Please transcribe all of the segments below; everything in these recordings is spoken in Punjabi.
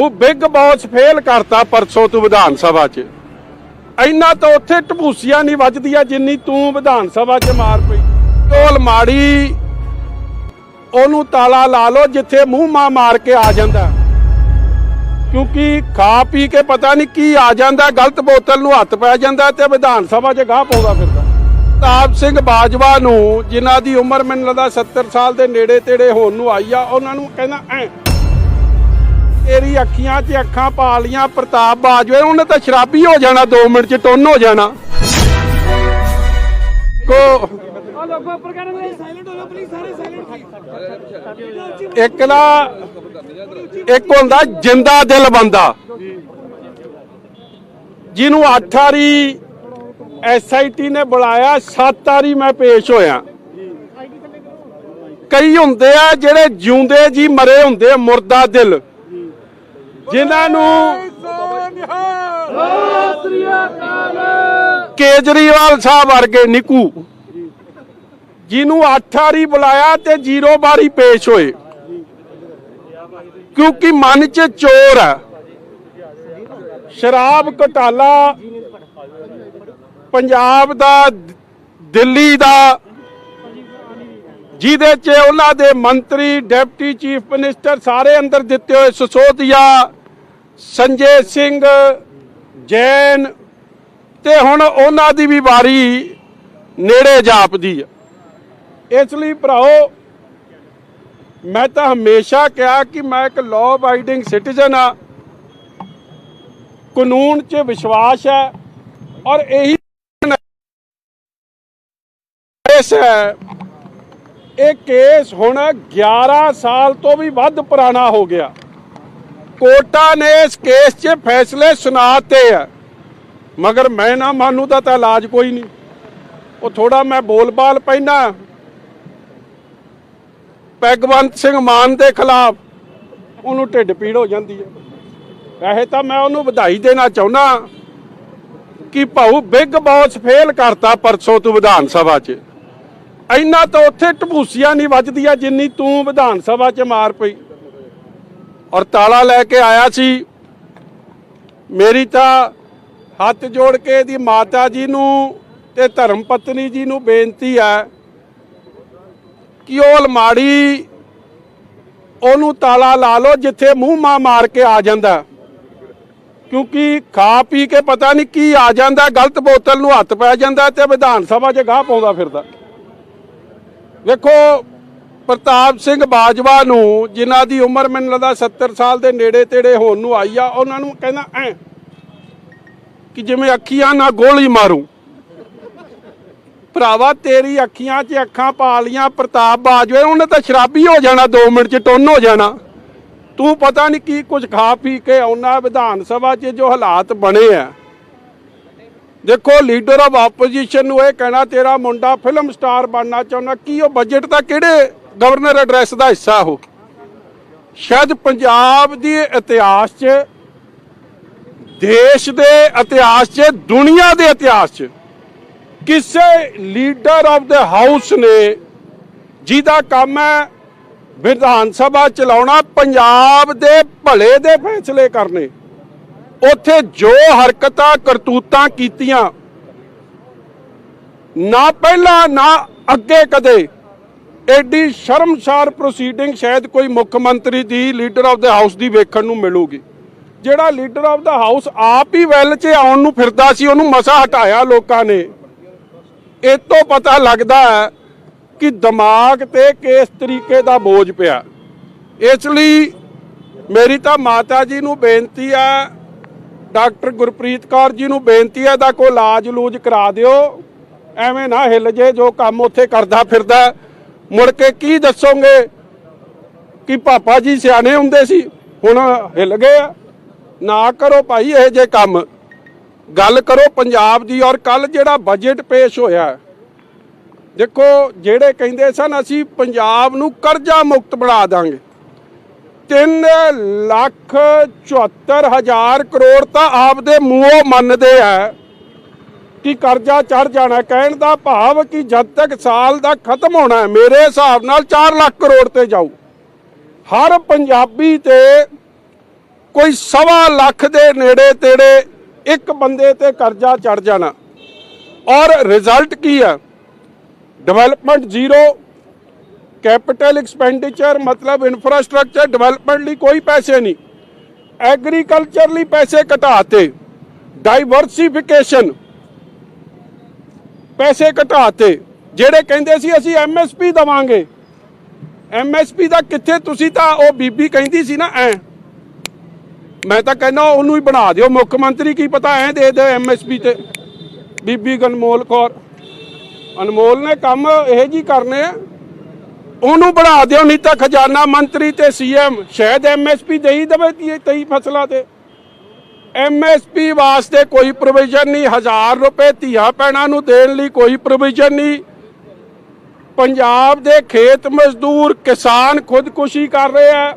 ਉਹ ਬਿਗ ਬੌਸ ਫੇਲ ਕਰਤਾ ਪਰਸੋਂ ਤੂੰ ਵਿਧਾਨ ਸਭਾ 'ਚ। ਇੰਨਾ ਤਾਂ ਉੱਥੇ ਟਪੂਸੀਆਂ ਨਹੀਂ ਵੱਜਦੀਆਂ ਜਿੰਨੀ ਤੂੰ ਵਿਧਾਨ ਸਭਾ 'ਚ ਮਾਰ ਪਈ। ਢੋਲ ਮਾੜੀ, ਉਹਨੂੰ ਤਾਲਾ ਲਾ ਲਓ ਜਿੱਥੇ ਮੂੰਹ ਮਾ ਮਾਰ ਕੇ ਆ ਜਾਂਦਾ। ਕਿਉਂਕਿ ਖਾ ਪੀ ਕੇ ਪਤਾ ਨਹੀਂ ਕੀ ਆ ਜਾਂਦਾ, ਗਲਤ ਬੋਤਲ ਨੂੰ ਹੱਥ ਪੈ ਜਾਂਦਾ ਤੇ ਵਿਧਾਨ ਸਭਾ 'ਚ ਗਾਹ ਪਾਉਂਦਾ ਫਿਰਦਾ। ਤਾਪ ਸਿੰਘ ਬਾਜਵਾ ਨੂੰ, ਜਿਨ੍ਹਾਂ ਦੀ ਉਮਰ ਮੈਨੂੰ ਲੱਗਦਾ 70 ਸਾਲ ਦੇ ਨੇੜੇ ਤੇੜੇ ਹੋਣ ਨੂੰ ਆਈ ਆ, ਉਹਨਾਂ ਨੂੰ ਕਹਿੰਦਾ ਐ ਤੇਰੀ ਅੱਖੀਆਂ 'ਚ ਅੱਖਾਂ ਪਾ ਲੀਆਂ ਪ੍ਰਤਾਪ ਬਾਜਵੇ। ਉਹਨੇ ਤਾਂ ਸ਼ਰਾਬੀ ਹੋ ਜਾਣਾ 2 ਮਿੰਟ 'ਚ ਟੁੰਨ ਹੋ ਜਾਣਾ। ਕੋ ਇੱਕ ਨਾ ਇੱਕ ਹੁੰਦਾ ਜਿੰਦਾ ਦਿਲ ਬੰਦਾ। ਜਿਹਨੂੰ ਅੱਠ ਵਾਰੀ ਐਸਆਈਟੀ ਨੇ ਬੁਲਾਇਆ ਸੱਤ ਵਾਰੀ ਮੈਂ ਪੇਸ਼ ਹੋਇਆ। ਕਈ ਹੁੰਦੇ ਆ ਜਿਹੜੇ ਜਿਉਂਦੇ ਜੀ ਮਰੇ ਹੁੰਦੇ ਮੁਰਦਾ ਦਿਲ। ਜਿਨ੍ਹਾਂ ਨੂੰ ਕੇਜਰੀਵਾਲ ਸਾਹਿਬ ਵਰਗੇ ਨਿਕੂ ਜਿਹਨੂੰ ਅੱਠ ਬੁਲਾਇਆ ਤੇ ਜ਼ੀਰੋ ਬਾਰੀ ਪੇਸ਼ ਹੋਏ। ਕਿਉਂਕਿ ਮਨ 'ਚ ਚੋਰ ਹੈ। ਸ਼ਰਾਬ ਘਟਾਲਾ, ਪੰਜਾਬ ਦਾ, ਦਿੱਲੀ ਦਾ, ਜਿਹਦੇ 'ਚ ਉਹਨਾਂ ਦੇ ਮੰਤਰੀ, ਡਿਪਟੀ ਚੀਫ ਮਿਨਿਸਟਰ ਸਾਰੇ ਅੰਦਰ ਦਿੱਤੇ ਹੋਏ ਸਸੋਦੀਆ ਸੰਜੇ ਸਿੰਘ ਜੈਨ ਤੇ ਹੁਣ ਉਹਨਾਂ ਦੀ ਵੀ ਵਾਰੀ ਨੇੜੇ ਜਾਪਦੀ ਹੈ ਇਸ ਲਈ ਭਰਾਓ, ਮੈਂ ਤਾਂ ਹਮੇਸ਼ਾ ਕਿਹਾ ਕਿ ਮੈਂ ਇੱਕ ਲਾਅ ਅਬਾਈਡਿੰਗ ਸਿਟੀਜ਼ਨ ਆ। ਕਾਨੂੰਨ 'ਚ ਵਿਸ਼ਵਾਸ ਹੈ ਔਰ ਇਹੀ ਕੇਸ ਹੈ। ਇਹ ਕੇਸ ਹੁਣ 11 ਸਾਲ ਤੋਂ ਵੀ ਵੱਧ ਪੁਰਾਣਾ ਹੋ ਗਿਆ। ਕੋਰਟਾਂ ਨੇ ਇਸ ਕੇਸ 'ਚ ਫੈਸਲੇ ਸੁਣਾਤੇ ਆ। ਮਗਰ ਮੈਂ ਨਾ ਮਾਨੂ ਦਾ ਤਾਂ ਇਲਾਜ ਕੋਈ ਨਹੀਂ। ਉਹ ਥੋੜਾ ਮੈਂ ਬੋਲਬਾਲ ਪੈਣਾ ਪੈਗਵੰਤ ਸਿੰਘ ਮਾਨ ਦੇ ਖਿਲਾਫ ਉਹਨੂੰ ਢਿੱਡ ਪੀੜ ਹੋ ਜਾਂਦੀ ਹੈ ਇਹ ਤਾਂ ਮੈਂ ਉਹਨੂੰ ਵਧਾਈ ਦੇਣਾ ਚਾਹੁੰਦਾ ਕਿ ਭਾਊ ਬਿੱਗ ਬੌਸ ਫੇਲ ਕਰਤਾ ਪਰਸੋਂ ਤੂੰ ਵਿਧਾਨ ਸਭਾ 'ਚ। ਇੰਨਾ ਤਾਂ ਉੱਥੇ ਟਪੂਸੀਆਂ ਨਹੀਂ ਵੱਜਦੀਆਂ ਜਿੰਨੀ ਤੂੰ ਵਿਧਾਨ ਸਭਾ 'ਚ ਮਾਰ ਪਈ। ਔਰ ਤਾਲਾ ਲੈ ਕੇ ਆਇਆ ਸੀ। ਮੇਰੀ ਤਾਂ ਹੱਥ ਜੋੜ ਕੇ ਇਹਦੀ ਮਾਤਾ ਜੀ ਨੂੰ ਤੇ ਧਰਮ ਪਤਨੀ ਜੀ ਨੂੰ ਬੇਨਤੀ ਹੈ ਕਿ ਉਹ ਅਲਮਾੜੀ ਉਹਨੂੰ ਤਾਲਾ ਲਾ ਲਓ ਜਿੱਥੇ ਮੂੰਹ ਮਾ ਮਾਰ ਕੇ ਆ ਜਾਂਦਾ। ਕਿਉਂਕਿ ਖਾ ਪੀ ਕੇ ਪਤਾ ਨਹੀਂ ਕੀ ਆ ਜਾਂਦਾ, ਗਲਤ ਬੋਤਲ ਨੂੰ ਹੱਥ ਪੈ ਜਾਂਦਾ ਤੇ ਵਿਧਾਨ ਸਭਾ 'ਚ ਗਾਹ ਪਾਉਂਦਾ ਫਿਰਦਾ। ਵੇਖੋ ਪ੍ਰਤਾਪ ਸਿੰਘ ਬਾਜਵਾ ਨੂੰ, ਜਿਨ੍ਹਾਂ ਦੀ ਉਮਰ ਮੈਨੂੰ ਲੱਗਦਾ 70 ਸਾਲ ਦੇ ਨੇੜੇ ਤੇੜੇ ਹੋਣ ਨੂੰ ਆਈ ਆ, ਉਹਨਾਂ ਨੂੰ ਕਹਿੰਦਾ ਐ ਕਿ ਜਿਵੇਂ ਅੱਖੀਆਂ ਨਾਲ ਗੋਲੀ ਮਾਰੂ। ਭਰਾਵਾ, ਤੇਰੀ ਅੱਖੀਆਂ 'ਚ ਅੱਖਾਂ ਪਾ ਲੀਆਂ ਪ੍ਰਤਾਪ ਬਾਜਵੇ, ਉਹਨੇ ਤਾਂ ਸ਼ਰਾਬੀ ਹੋ ਜਾਣਾ 2 ਮਿੰਟ 'ਚ ਟੁੰਨ ਹੋ ਜਾਣਾ। ਤੂੰ ਪਤਾ ਨਹੀਂ ਕੀ ਕੁਝ ਖਾ ਪੀ ਕੇ ਆਉਣਾ ਵਿਧਾਨ ਸਭਾ 'ਚ ਜੋ ਹਾਲਾਤ ਬਣੇ ਆ। ਦੇਖੋ ਲੀਡਰ ਆਫ ਆਪੋਜੀਸ਼ਨ ਨੂੰ ਇਹ ਕਹਿਣਾ, ਤੇਰਾ ਮੁੰਡਾ ਫਿਲਮ ਸਟਾਰ ਬਣਨਾ ਚਾਹੁੰਦਾ, ਕੀ ਉਹ ਬਜਟ ਦਾ ਕਿਹੜੇ ਗਵਰਨਰ ਐਡਰੈਸ ਦਾ ਹਿੱਸਾ ਉਹ। ਸ਼ਾਇਦ ਪੰਜਾਬ ਦੀ ਇਤਿਹਾਸ 'ਚ, ਦੇਸ਼ ਦੇ ਇਤਿਹਾਸ 'ਚ, ਦੁਨੀਆ ਦੇ ਇਤਿਹਾਸ 'ਚ ਕਿਸੇ ਲੀਡਰ ਆਫ ਦਾ ਹਾਊਸ ਨੇ ਜਿਹਦਾ ਕੰਮ ਹੈ ਵਿਧਾਨ ਸਭਾ ਚਲਾਉਣਾ ਪੰਜਾਬ ਦੇ ਭਲੇ ਦੇ ਫੈਸਲੇ ਕਰਨੇ। ਉੱਥੇ ਜੋ ਹਰਕਤਾਂ ਕਰਤੂਤਾਂ ਕੀਤੀਆਂ, ਨਾ ਪਹਿਲਾਂ ਨਾ ਅੱਗੇ ਕਦੇ ਐਡੀ ਸ਼ਰਮਸਾਰ ਪ੍ਰੋਸੀਡਿੰਗ ਸ਼ਾਇਦ ਕੋਈ ਮੁੱਖ ਮੰਤਰੀ ਦੀ ਲੀਡਰ ਆਫ ਦਾ ਹਾਊਸ ਦੀ ਵੇਖਣ ਨੂੰ ਮਿਲੂਗੀ। ਜਿਹੜਾ ਲੀਡਰ ਆਫ ਦਾ ਹਾਊਸ ਆਪ ਹੀ ਵੈਲ 'ਚ ਆਉਣ ਨੂੰ ਫਿਰਦਾ ਸੀ, ਉਹਨੂੰ ਮਸਾ ਹਟਾਇਆ ਲੋਕਾਂ ਨੇ। ਇਹ ਤੋਂ ਪਤਾ ਲੱਗਦਾ ਹੈ ਕਿ ਦਿਮਾਗ ਤੇ ਕਿਸ ਤਰੀਕੇ ਦਾ ਬੋਝ ਪਿਆ। ਇਸ ਲਈ ਮੇਰੀ ਤਾਂ ਮਾਤਾ ਜੀ ਨੂੰ ਬੇਨਤੀ ਹੈ, ਡਾਕਟਰ ਗੁਰਪ੍ਰੀਤ ਕੌਰ ਜੀ ਨੂੰ ਬੇਨਤੀ ਹੈ ਦਾ ਕੋਈ ਇਲਾਜ ਲੂਜ ਕਰਾ ਦਿਓ। ਐਵੇਂ ਨਾ ਹਿੱਲ ਜੇ, ਜੋ ਕੰਮ ਉੱਥੇ ਕਰਦਾ ਫਿਰਦਾ ਮੁੜ ਕੇ ਕੀ ਦੱਸੋਗੇ ਕਿ ਪਾਪਾ ਜੀ ਸਿਆਣੇ ਹੁੰਦੇ ਸੀ, ਹੁਣ ਹਿੱਲ ਗਏ ਨਾ ਕਰੋ ਭਾਈ ਇਹ ਜੇ ਕੰਮ। ਗੱਲ ਕਰੋ ਪੰਜਾਬ ਦੀ ਔਰ ਕੱਲ ਜਿਹੜਾ ਬਜਟ ਪੇਸ਼ ਹੋਇਆ। ਦੇਖੋ, ਜਿਹੜੇ ਕਹਿੰਦੇ ਸਨ, ਅਸੀਂ ਪੰਜਾਬ ਨੂੰ ਕਰਜ਼ਾ ਮੁਕਤ ਬਣਾ ਦਾਂਗੇ। 3 ਲੱਖ 74 ਹਜ਼ਾਰ ਕਰੋੜ ਤਾਂ ਆਪਦੇ ਮੂੰਹੋਂ ਮੰਨਦੇ ਆ। ਕਿ ਕਰਜ਼ਾ ਚੜ ਜਾਣਾ ਕਹਿਣ ਦਾ ਭਾਵ ਕਿ ਜਦ ਤੱਕ ਸਾਲ ਦਾ ਖਤਮ ਹੋਣਾ ਮੇਰੇ ਹਿਸਾਬ ਨਾਲ 4 ਲੱਖ ਕਰੋੜ ਤੇ ਜਾਊ। ਹਰ ਪੰਜਾਬੀ ਤੇ ਕੋਈ ਸਵਾ ਲੱਖ ਦੇ ਨੇੜੇ ਤੇੜੇ ਇੱਕ ਬੰਦੇ ਤੇ ਕਰਜ਼ਾ ਚੜ ਜਾਣਾ। ਔਰ ਰਿਜ਼ਲਟ ਕੀ ਹੈ? ਡਿਵੈਲਪਮੈਂਟ ਜ਼ੀਰੋ ਕੈਪੀਟਲ ਐਕਸਪੈਂਡੀਚਰ ਮਤਲਬ ਇਨਫਰਾਸਟ੍ਰਕਚਰ ਡਿਵੈਲਪਮੈਂਟ ਲਈ ਕੋਈ ਪੈਸੇ ਨਹੀਂ। ਐਗਰੀਕਲਚਰ ਲਈ ਪੈਸੇ ਘਟਾਤੇ ਡਾਈਵਰਸਿਫਿਕੇਸ਼ਨ ਪੈਸੇ ਘਟਾਤੇ, ਜਿਹੜੇ ਕਹਿੰਦੇ ਸੀ ਅਸੀਂ ਐਮਐਸਪੀ ਦਵਾਂਗੇ। ਐਮਐਸਪੀ ਦਾ ਕਿੱਥੇ ਤੁਸੀਂ ਤਾਂ ਉਹ ਬੀਬੀ ਕਹਿੰਦੀ ਸੀ ਨਾ, ਐ। ਮੈਂ ਤਾਂ ਕਹਿੰਦਾ ਉਹਨੂੰ ਹੀ ਬਣਾ ਦਿਓ, ਮੁੱਖ ਮੰਤਰੀ ਕੀ ਪਤਾ ਐ ਦੇ ਦੇ ਐਮਐਸਪੀ ਤੇ। ਬੀਬੀ ਗਨਮੋਲ ਕੌਰ। ਅਨਮੋਲ ਨੇ ਕੰਮ ਇਹ ਜੀ ਕਰਨੇ ਆ। ਉਹਨੂੰ ਬਣਾ ਦਿਓ, ਨਹੀਂ ਤਾਂ ਖਜ਼ਾਨਾ ਮੰਤਰੀ ਤੇ ਸੀਐਮ ਸ਼ਾਇਦ ਐਮਐਸਪੀ ਦੇ ਹੀ ਦੇਵੇ ਤੇਈ ਫਸਲਾਂ ਤੇ। ਐਮਐਸਪੀ ਵਾਸਤੇ ਕੋਈ ਪ੍ਰੋਵੀਜ਼ਨ ਨਹੀਂ 1000 ਰੁਪਏ ਧੀਆ ਪੈਣਾ ਨੂੰ ਦੇਣ ਲਈ ਕੋਈ ਪ੍ਰੋਵੀਜ਼ਨ ਨਹੀਂ। ਪੰਜਾਬ ਦੇ ਖੇਤ ਮਜ਼ਦੂਰ ਕਿਸਾਨ ਖੁਦਕੁਸ਼ੀ ਕਰ ਰਹੇ ਆ।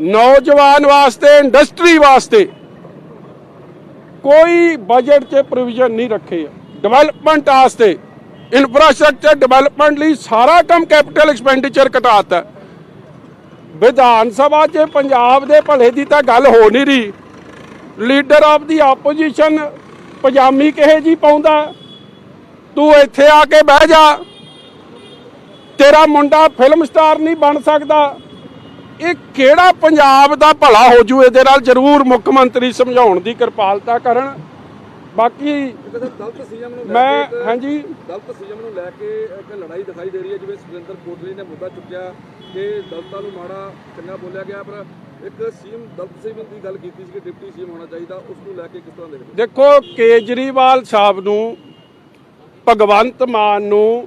ਨੌਜਵਾਨ ਵਾਸਤੇ ਇੰਡਸਟਰੀ ਵਾਸਤੇ ਕੋਈ ਬਜਟ 'ਚ ਪ੍ਰੋਵੀਜ਼ਨ ਨਹੀਂ ਰੱਖੇ ਡਿਵੈਲਪਮੈਂਟ ਵਾਸਤੇ ਇਨਫਰਾਸਟ੍ਰਕਚਰ ਡਿਵੈਲਪਮੈਂਟ ਲਈ ਸਾਰਾ ਕੰਮ ਕੈਪੀਟਲ ਐਕਸਪੈਂਡੀਚਰ ਘਟਾਤਾ ਵਿਧਾਨ ਸਭਾ 'ਚ ਪੰਜਾਬ ਦੇ ਭਲੇ ਦੀ ਤਾਂ ਗੱਲ ਹੋ ਨਹੀਂ ਰਹੀ। ਲੀਡਰ ਆਫ ਦੀ ਆਪੋਜੀਸ਼ਨ ਪਜਾਮੀ ਕਿਹੇ ਜੀ ਪਾਉਂਦਾ ਤੂੰ ਇੱਥੇ ਆ ਕੇ ਬਹਿ ਜਾ। ਤੇਰਾ ਮੁੰਡਾ ਫਿਲਮ ਸਟਾਰ ਨਹੀਂ ਬਣ ਸਕਦਾ। ਇਹ ਕਿਹੜਾ ਪੰਜਾਬ ਦਾ ਭਲਾ ਹੋ ਜੂ ਇਹਦੇ ਨਾਲ ਜ਼ਰੂਰ ਮੁੱਖ ਮੰਤਰੀ ਸਮਝਾਉਣ ਦੀ ਕਿਰਪਾਲਤਾ ਕਰਨ। ਬਾਕੀ ਦਲਤ ਸੀਐਮ ਨੂੰ ਲੈ ਮੈਂ ਹਾਂਜੀ। ਦਲਤ ਸੀਐਮ ਨੂੰ ਲੈ ਕੇ ਇੱਕ ਲੜਾਈ ਦਿਖਾਈ ਦੇ ਰਹੀ ਹੈ ਜਿਵੇਂ ਸੁਰਿੰਦਰ ਕੋਟਲੀ ਨੇ ਮੁੱਦਾ ਚੁੱਕਿਆ ਕਿ ਦਲਤਾਂ ਨੂੰ ਮਾੜਾ ਚੰਗਾ ਬੋਲਿਆ ਗਿਆ ਪਰ ਇੱਕ ਸੀਐਮ ਦਲਤ ਸੀਐਮ ਦੀ ਗੱਲ ਕੀਤੀ ਸੀ ਕਿ ਡਿਪਟੀ ਸੀਐਮ ਹੋਣਾ ਚਾਹੀਦਾ, ਉਸ ਨੂੰ ਲੈ ਕੇ ਕਿਸ ਤਰ੍ਹਾਂ ਦੇਖਦੇ ਦੇਖੋ, ਕੇਜਰੀਵਾਲ ਸਾਹਿਬ ਨੂੰ, ਭਗਵੰਤ ਮਾਨ ਨੂੰ,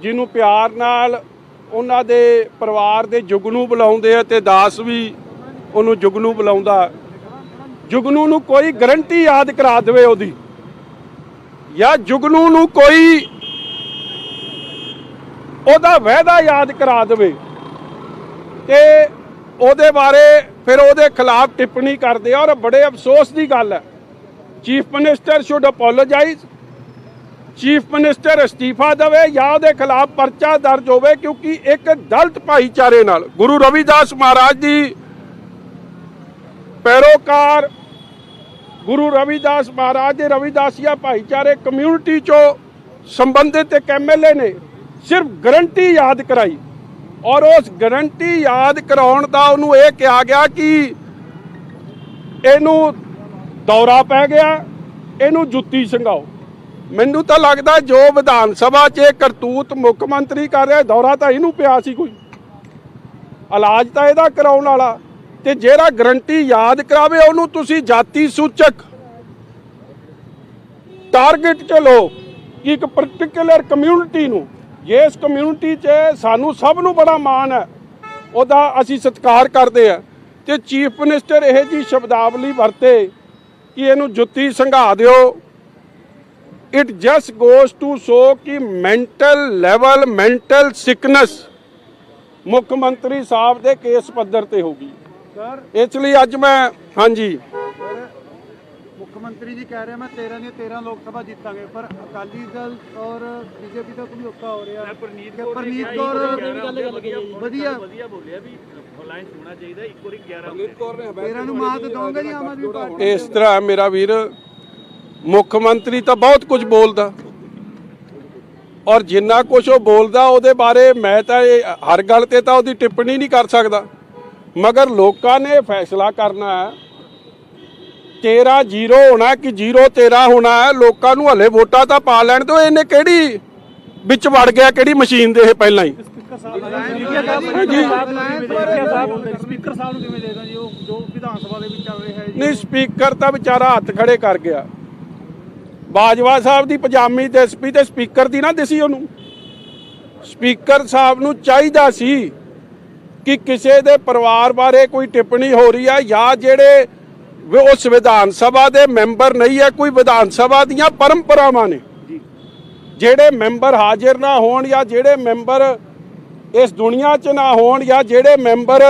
ਜਿਹਨੂੰ ਪਿਆਰ ਨਾਲ ਉਹਨਾਂ ਦੇ ਪਰਿਵਾਰ ਦੇ ਜੁਗਨੂ ਬੁਲਾਉਂਦੇ ਆ ਤੇ ਦਾਸ ਵੀ ਉਹਨੂੰ ਜੁਗਨੂ ਬੁਲਾਉਂਦਾ। ਜੁਗਨੂ ਨੂੰ ਕੋਈ ਗਰੰਟੀ ਯਾਦ ਕਰਾ ਦੇਵੇ ਉਹਦੀ। ਜਾਂ ਜੁਗਨੂ ਨੂੰ ਕੋਈ ਉਹਦਾ ਵਾਅਦਾ ਯਾਦ ਕਰਾ ਦੇਵੇ। ਤੇ ਉਹਦੇ ਬਾਰੇ ਫਿਰ ਉਹਦੇ ਖਿਲਾਫ ਟਿੱਪਣੀ ਕਰਦੇ ਆ ਔਰ ਬੜੇ ਅਫਸੋਸ ਦੀ ਗੱਲ ਹੈ। Chief minister should apologise. Chief minister ਅਸਤੀਫਾ ਦੇਵੇ ਜਾਂ ਉਹਦੇ ਖਿਲਾਫ ਪਰਚਾ ਦਰਜ ਹੋਵੇ ਕਿਉਂਕਿ ਇੱਕ ਦਲਤ ਭਾਈਚਾਰੇ ਨਾਲ ਗੁਰੂ ਰਵਿਦਾਸ ਮਹਾਰਾਜ ਦੀ ਪੈਰੋਕਾਰ ਗੁਰੂ ਰਵਿਦਾਸ ਮਹਾਰਾਜ ਦੇ ਰਵਿਦਾਸੀਆ ਭਾਈਚਾਰੇ ਕਮਿਊਨਿਟੀ ਚੋਂ ਸੰਬੰਧਿਤ ਇੱਕ ਐਮਐਲਏ ਨੇ ਸਿਰਫ ਗਰੰਟੀ ਯਾਦ ਕਰਾਈ। ਔਰ ਉਸ ਗਰੰਟੀ ਯਾਦ ਕਰਾਉਣ ਦਾ ਉਹਨੂੰ ਇਹ ਕਿਹਾ ਗਿਆ ਕਿ ਇਹਨੂੰ ਦੌਰਾ ਪੈ ਗਿਆ, ਇਹਨੂੰ ਜੁੱਤੀ ਸੰਘਾਓ। ਮੈਨੂੰ ਤਾਂ ਲੱਗਦਾ ਜੋ ਵਿਧਾਨ ਸਭਾ 'ਚ ਕਰਤੂਤ ਮੁੱਖ ਮੰਤਰੀ ਕਰ ਰਿਹਾ, ਦੌਰਾ ਤਾਂ ਇਹਨੂੰ ਪਿਆ ਸੀ ਕੋਈ। ਇਲਾਜ ਤਾਂ ਇਹਦਾ ਕਰਾਉਣ ਵਾਲਾ। ਤੇ ਜਿਹੜਾ ਗਰੰਟੀ ਯਾਦ ਕਰਾਵੇ, ਉਹਨੂੰ ਤੁਸੀਂ ਜਾਤੀ ਸੂਚਕ ਟਾਰਗੇਟ ਚ ਲਓ, ਇੱਕ ਪਾਰਟਿਕੂਲਰ ਕਮਿਊਨਿਟੀ ਨੂੰ। ਇਸ ਕਮਿਊਨਿਟੀ 'ਚ ਸਾਨੂੰ ਸਭ ਨੂੰ ਬੜਾ ਮਾਣ ਹੈ। ਉਹਦਾ ਅਸੀਂ ਸਤਿਕਾਰ ਕਰਦੇ ਆ ਤੇ ਚੀਫ ਮਿਨਿਸਟਰ ਇਹ ਜੀ ਸ਼ਬਦਾਵਲੀ ਵਰਤੇ ਕਿ ਇਹਨੂੰ ਜੁੱਤੀ ਸੰਘਾ ਦਿਓ। It just goes to show ਕਿ ਮੈਂਟਲ ਲੈਵਲ ਮੈਂਟਲ ਸਿਕਨੈਸ ਮੁੱਖ ਮੰਤਰੀ ਸਾਹਿਬ ਦੇ ਕੇਸ ਪੱਧਰ ਤੇ ਹੋਗੀ ਸਰ ਇਸ ਲਈ ਅੱਜ ਮੈਂ ਹਾਂਜੀ। ਮੁੱਖ ਮੰਤਰੀ ਜੀ ਕਹਿ ਰਹੇ ਮੈਂ 13 ਦੀਆਂ 13 ਲੋਕ ਸਭਾ ਜਿੱਤਾਂਗੇ ਪਰ ਅਕਾਲੀ ਦਲ ਔਰ ਬੀਜੇਪੀ ਦਾ ਸਮਝੌਤਾ ਹੋ ਰਿਹਾ। ਪਰਨੀਤ ਕਿ ਕੌਰ ਪਰਨੀਤ ਕੌਰ। ਵਧੀਆ ਵਧੀਆ ਬੋਲਿਆ ਵੀ ਅਲਾਈਅੰਸ ਹੋਣਾ ਚਾਹੀਦਾ ਇੱਕ ਵਾਰੀ 11 ਅਮਿਤ ਕੌਰ ਨੇ ਹਮਾਇਤ 13 ਨੂੰ ਮਾਤ ਦੋਗੇ ਜੀ ਆਮ ਆਦਮੀ ਪਾਰਟੀ ਇਸ ਤਰ੍ਹਾਂ ਮੇਰਾ ਵੀਰ ਮੁੱਖ ਮੰਤਰੀ ਤਾਂ ਬਹੁਤ ਕੁਝ ਬੋਲਦਾ। ਔਰ ਜਿੰਨਾ ਕੁਝ ਉਹ ਬੋਲਦਾ ਉਹਦੇ ਬਾਰੇ ਮੈਂ ਤਾਂ ਇਹ ਹਰ ਗੱਲ ਤੇ ਤਾਂ ਉਹਦੀ ਟਿੱਪਣੀ ਨਹੀਂ ਕਰ ਸਕਦਾ। ਮਗਰ ਲੋਕਾਂ ਨੇ ਫੈਸਲਾ ਕਰਨਾ ਹੈ 13 ਜ਼ੀਰੋ ਹੋਣਾ ਕਿ ਜ਼ੀਰੋ 13 ਹੋਣਾ ਹੈ? ਲੋਕਾਂ ਨੂੰ ਹਲੇ ਵੋਟਾਂ ਤਾਂ ਪਾ ਲੈਣ ਦਿਓ। ਇਹਨੇ ਕਿਹੜੀ ਵਿੱਚ ਵੜ ਗਿਆ ਕਿਹੜੀ ਮਸ਼ੀਨ ਦੇ ਇਹ ਪਹਿਲਾਂ ਹੀ? ਸਪੀਕਰ ਸਾਹਿਬ ਨੂੰ। ਕਿਵੇਂ ਦੇਗਾ ਜੀ? ਉਹ ਜੋ ਵਿਧਾਨ ਸਭਾ ਦੇ ਵਿੱਚ ਚੱਲ ਰਿਹਾ ਹੈ ਨਹੀਂ ਸਪੀਕਰ ਤਾਂ ਵਿਚਾਰਾ ਹੱਥ ਖੜੇ ਕਰ ਗਿਆ। ਬਾਜਵਾ ਸਾਹਿਬ ਦੀ ਪਜਾਮੀ ਤੇ ਸਪੀ ਤੇ ਸਪੀਕਰ ਦੀ ਨਾ ਦਿਸੀ ਉਹਨੂੰ। ਸਪੀਕਰ ਸਾਹਿਬ ਨੂੰ ਚਾਹੀਦਾ ਸੀ ਕਿ ਕਿਸੇ ਦੇ ਪਰਿਵਾਰ ਬਾਰੇ ਕੋਈ ਟਿੱਪਣੀ ਹੋ ਰਹੀ ਹੈ ਜਾਂ ਜਿਹੜੇ ਉਸ ਵਿਧਾਨ ਸਭਾ ਦੇ ਮੈਂਬਰ ਨਹੀਂ ਹੈ ਕੋਈ ਵਿਧਾਨ ਸਭਾ ਦੀਆਂ ਪਰੰਪਰਾਵਾਂ ਨੇ। ਜਿਹੜੇ ਮੈਂਬਰ ਹਾਜ਼ਰ ਨਾ ਹੋਣ ਜਾਂ ਜਿਹੜੇ ਮੈਂਬਰ ਇਸ ਦੁਨੀਆ 'ਚ ਨਾ ਹੋਣ ਜਾਂ ਜਿਹੜੇ ਮੈਂਬਰ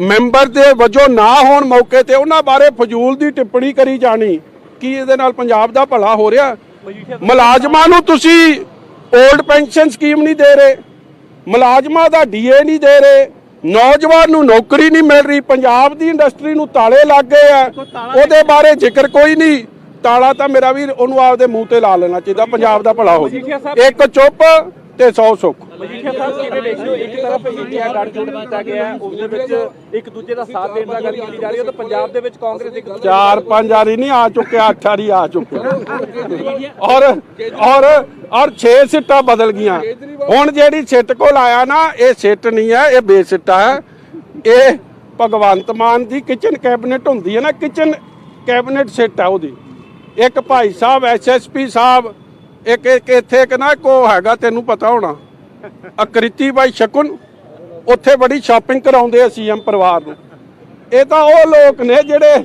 ਮੈਂਬਰ ਦੇ ਵਜੋਂ ਨਾ ਹੋਣ ਮੌਕੇ ਤੇ ਉਹਨਾਂ ਬਾਰੇ ਫਜ਼ੂਲ ਦੀ ਟਿੱਪਣੀ ਕਰੀ ਜਾਣੀ ਕੀ ਇਹਦੇ ਨਾਲ ਪੰਜਾਬ ਦਾ ਭਲਾ ਹੋ ਰਿਹਾ? ਮੁਲਾਜ਼ਮਾਂ ਨੂੰ ਤੁਸੀਂ 올ਡ ਪੈਨਸ਼ਨ ਸਕੀਮ ਨਹੀਂ ਦੇ ਰਹੇ ਮੁਲਾਜ਼ਮਾਂ ਦਾ ਡੀਏ ਨਹੀਂ ਦੇ ਰਹੇ ਨੌਜਵਾਨ ਨੂੰ ਨੌਕਰੀ ਨਹੀਂ ਮਿਲ ਰਹੀ ਪੰਜਾਬ ਦੀ ਇੰਡਸਟਰੀ ਨੂੰ ਤਾਲੇ ਲੱਗ ਗਏ ਆ। ਉਹਦੇ ਬਾਰੇ ਜ਼ਿਕਰ ਕੋਈ ਨਹੀਂ। ਤਾਲਾ ਤਾਂ ਮੇਰਾ ਵੀ ਉਹਨੂੰ ਆਪਦੇ ਮੂੰਹ ਤੇ ਲਾ ਲੈਣਾ ਚਾਹੀਦਾ ਪੰਜਾਬ ਦਾ ਭਲਾ ਹੋ ਜਾਵੇ। ਇੱਕ ਚੁੱਪ ਤੇ 100 ਸੁੱਖ। ਮਜੀਠੀਆ ਸਾਹਿਬ ਕਿਵੇਂ ਦੇਖਦੇ ਹੋ? ਇੱਕ ਤਰਫ ਇੰਡੀਆ ਗੱਠਜੋੜ ਕੀਤਾ ਗਿਆ ਹੈ, ਉਸ ਦੇ ਵਿੱਚ ਇੱਕ ਦੂਜੇ ਦਾ ਸਾਥ ਦੇਣ ਦਾ ਗੱਲ ਕੀਤੀ ਜਾ ਰਹੀ ਹੈ ਤਾਂ ਪੰਜਾਬ ਦੇ ਵਿੱਚ ਕਾਂਗਰਸ ਇੱਕ ਚਾਰ ਪੰਜ ਵਾਰੀ ਨਹੀਂ ਆ ਚੁੱਕਿਆ ਅੱਠ ਵਾਰੀ ਆ ਚੁੱਕਿਆ ਔਰ ਔਰ ਔਰ 6 ਸਿੱਟਾਂ ਬਦਲ ਗਈਆਂ। ਹੁਣ ਜਿਹੜੀ ਸਿੱਟ ਕੋਲ ਆਇਆ ਨਾ ਇਹ ਸਿੱਟ ਨਹੀਂ ਹੈ ਇਹ ਬੇਸਿੱਟਾ ਹੈ। ਇਹ ਭਗਵੰਤ ਮਾਨ ਦੀ ਕਿਚਨ ਕੈਬਨਿਟ ਹੁੰਦੀ ਹੈ ਨਾ ਕਿਚਨ ਕੈਬਨਿਟ ਸਿੱਟ ਹੈ ਉਹਦੀ। ਇੱਕ ਭਾਈ ਸਾਹਿਬ ਐਸਐਸਪੀ ਸਾਹਿਬ ਇੱਕ ਇੱਕ ਇੱਥੇ ਇੱਕ ਨਾ ਕੋ ਹੈਗਾ ਤੈਨੂੰ ਪਤਾ ਹੋਣਾ। ਅਕ੍ਰਿਤੀ ਬਾਈ ਸ਼ਕੁਨ ਉੱਥੇ ਬੜੀ ਸ਼ਾਪਿੰਗ ਕਰਾਉਂਦੇ ਆ ਸੀਐਮ ਪਰਿਵਾਰ ਨੂੰ। ਇਹ ਤਾਂ ਉਹ ਲੋਕ ਨੇ ਜਿਹੜੇ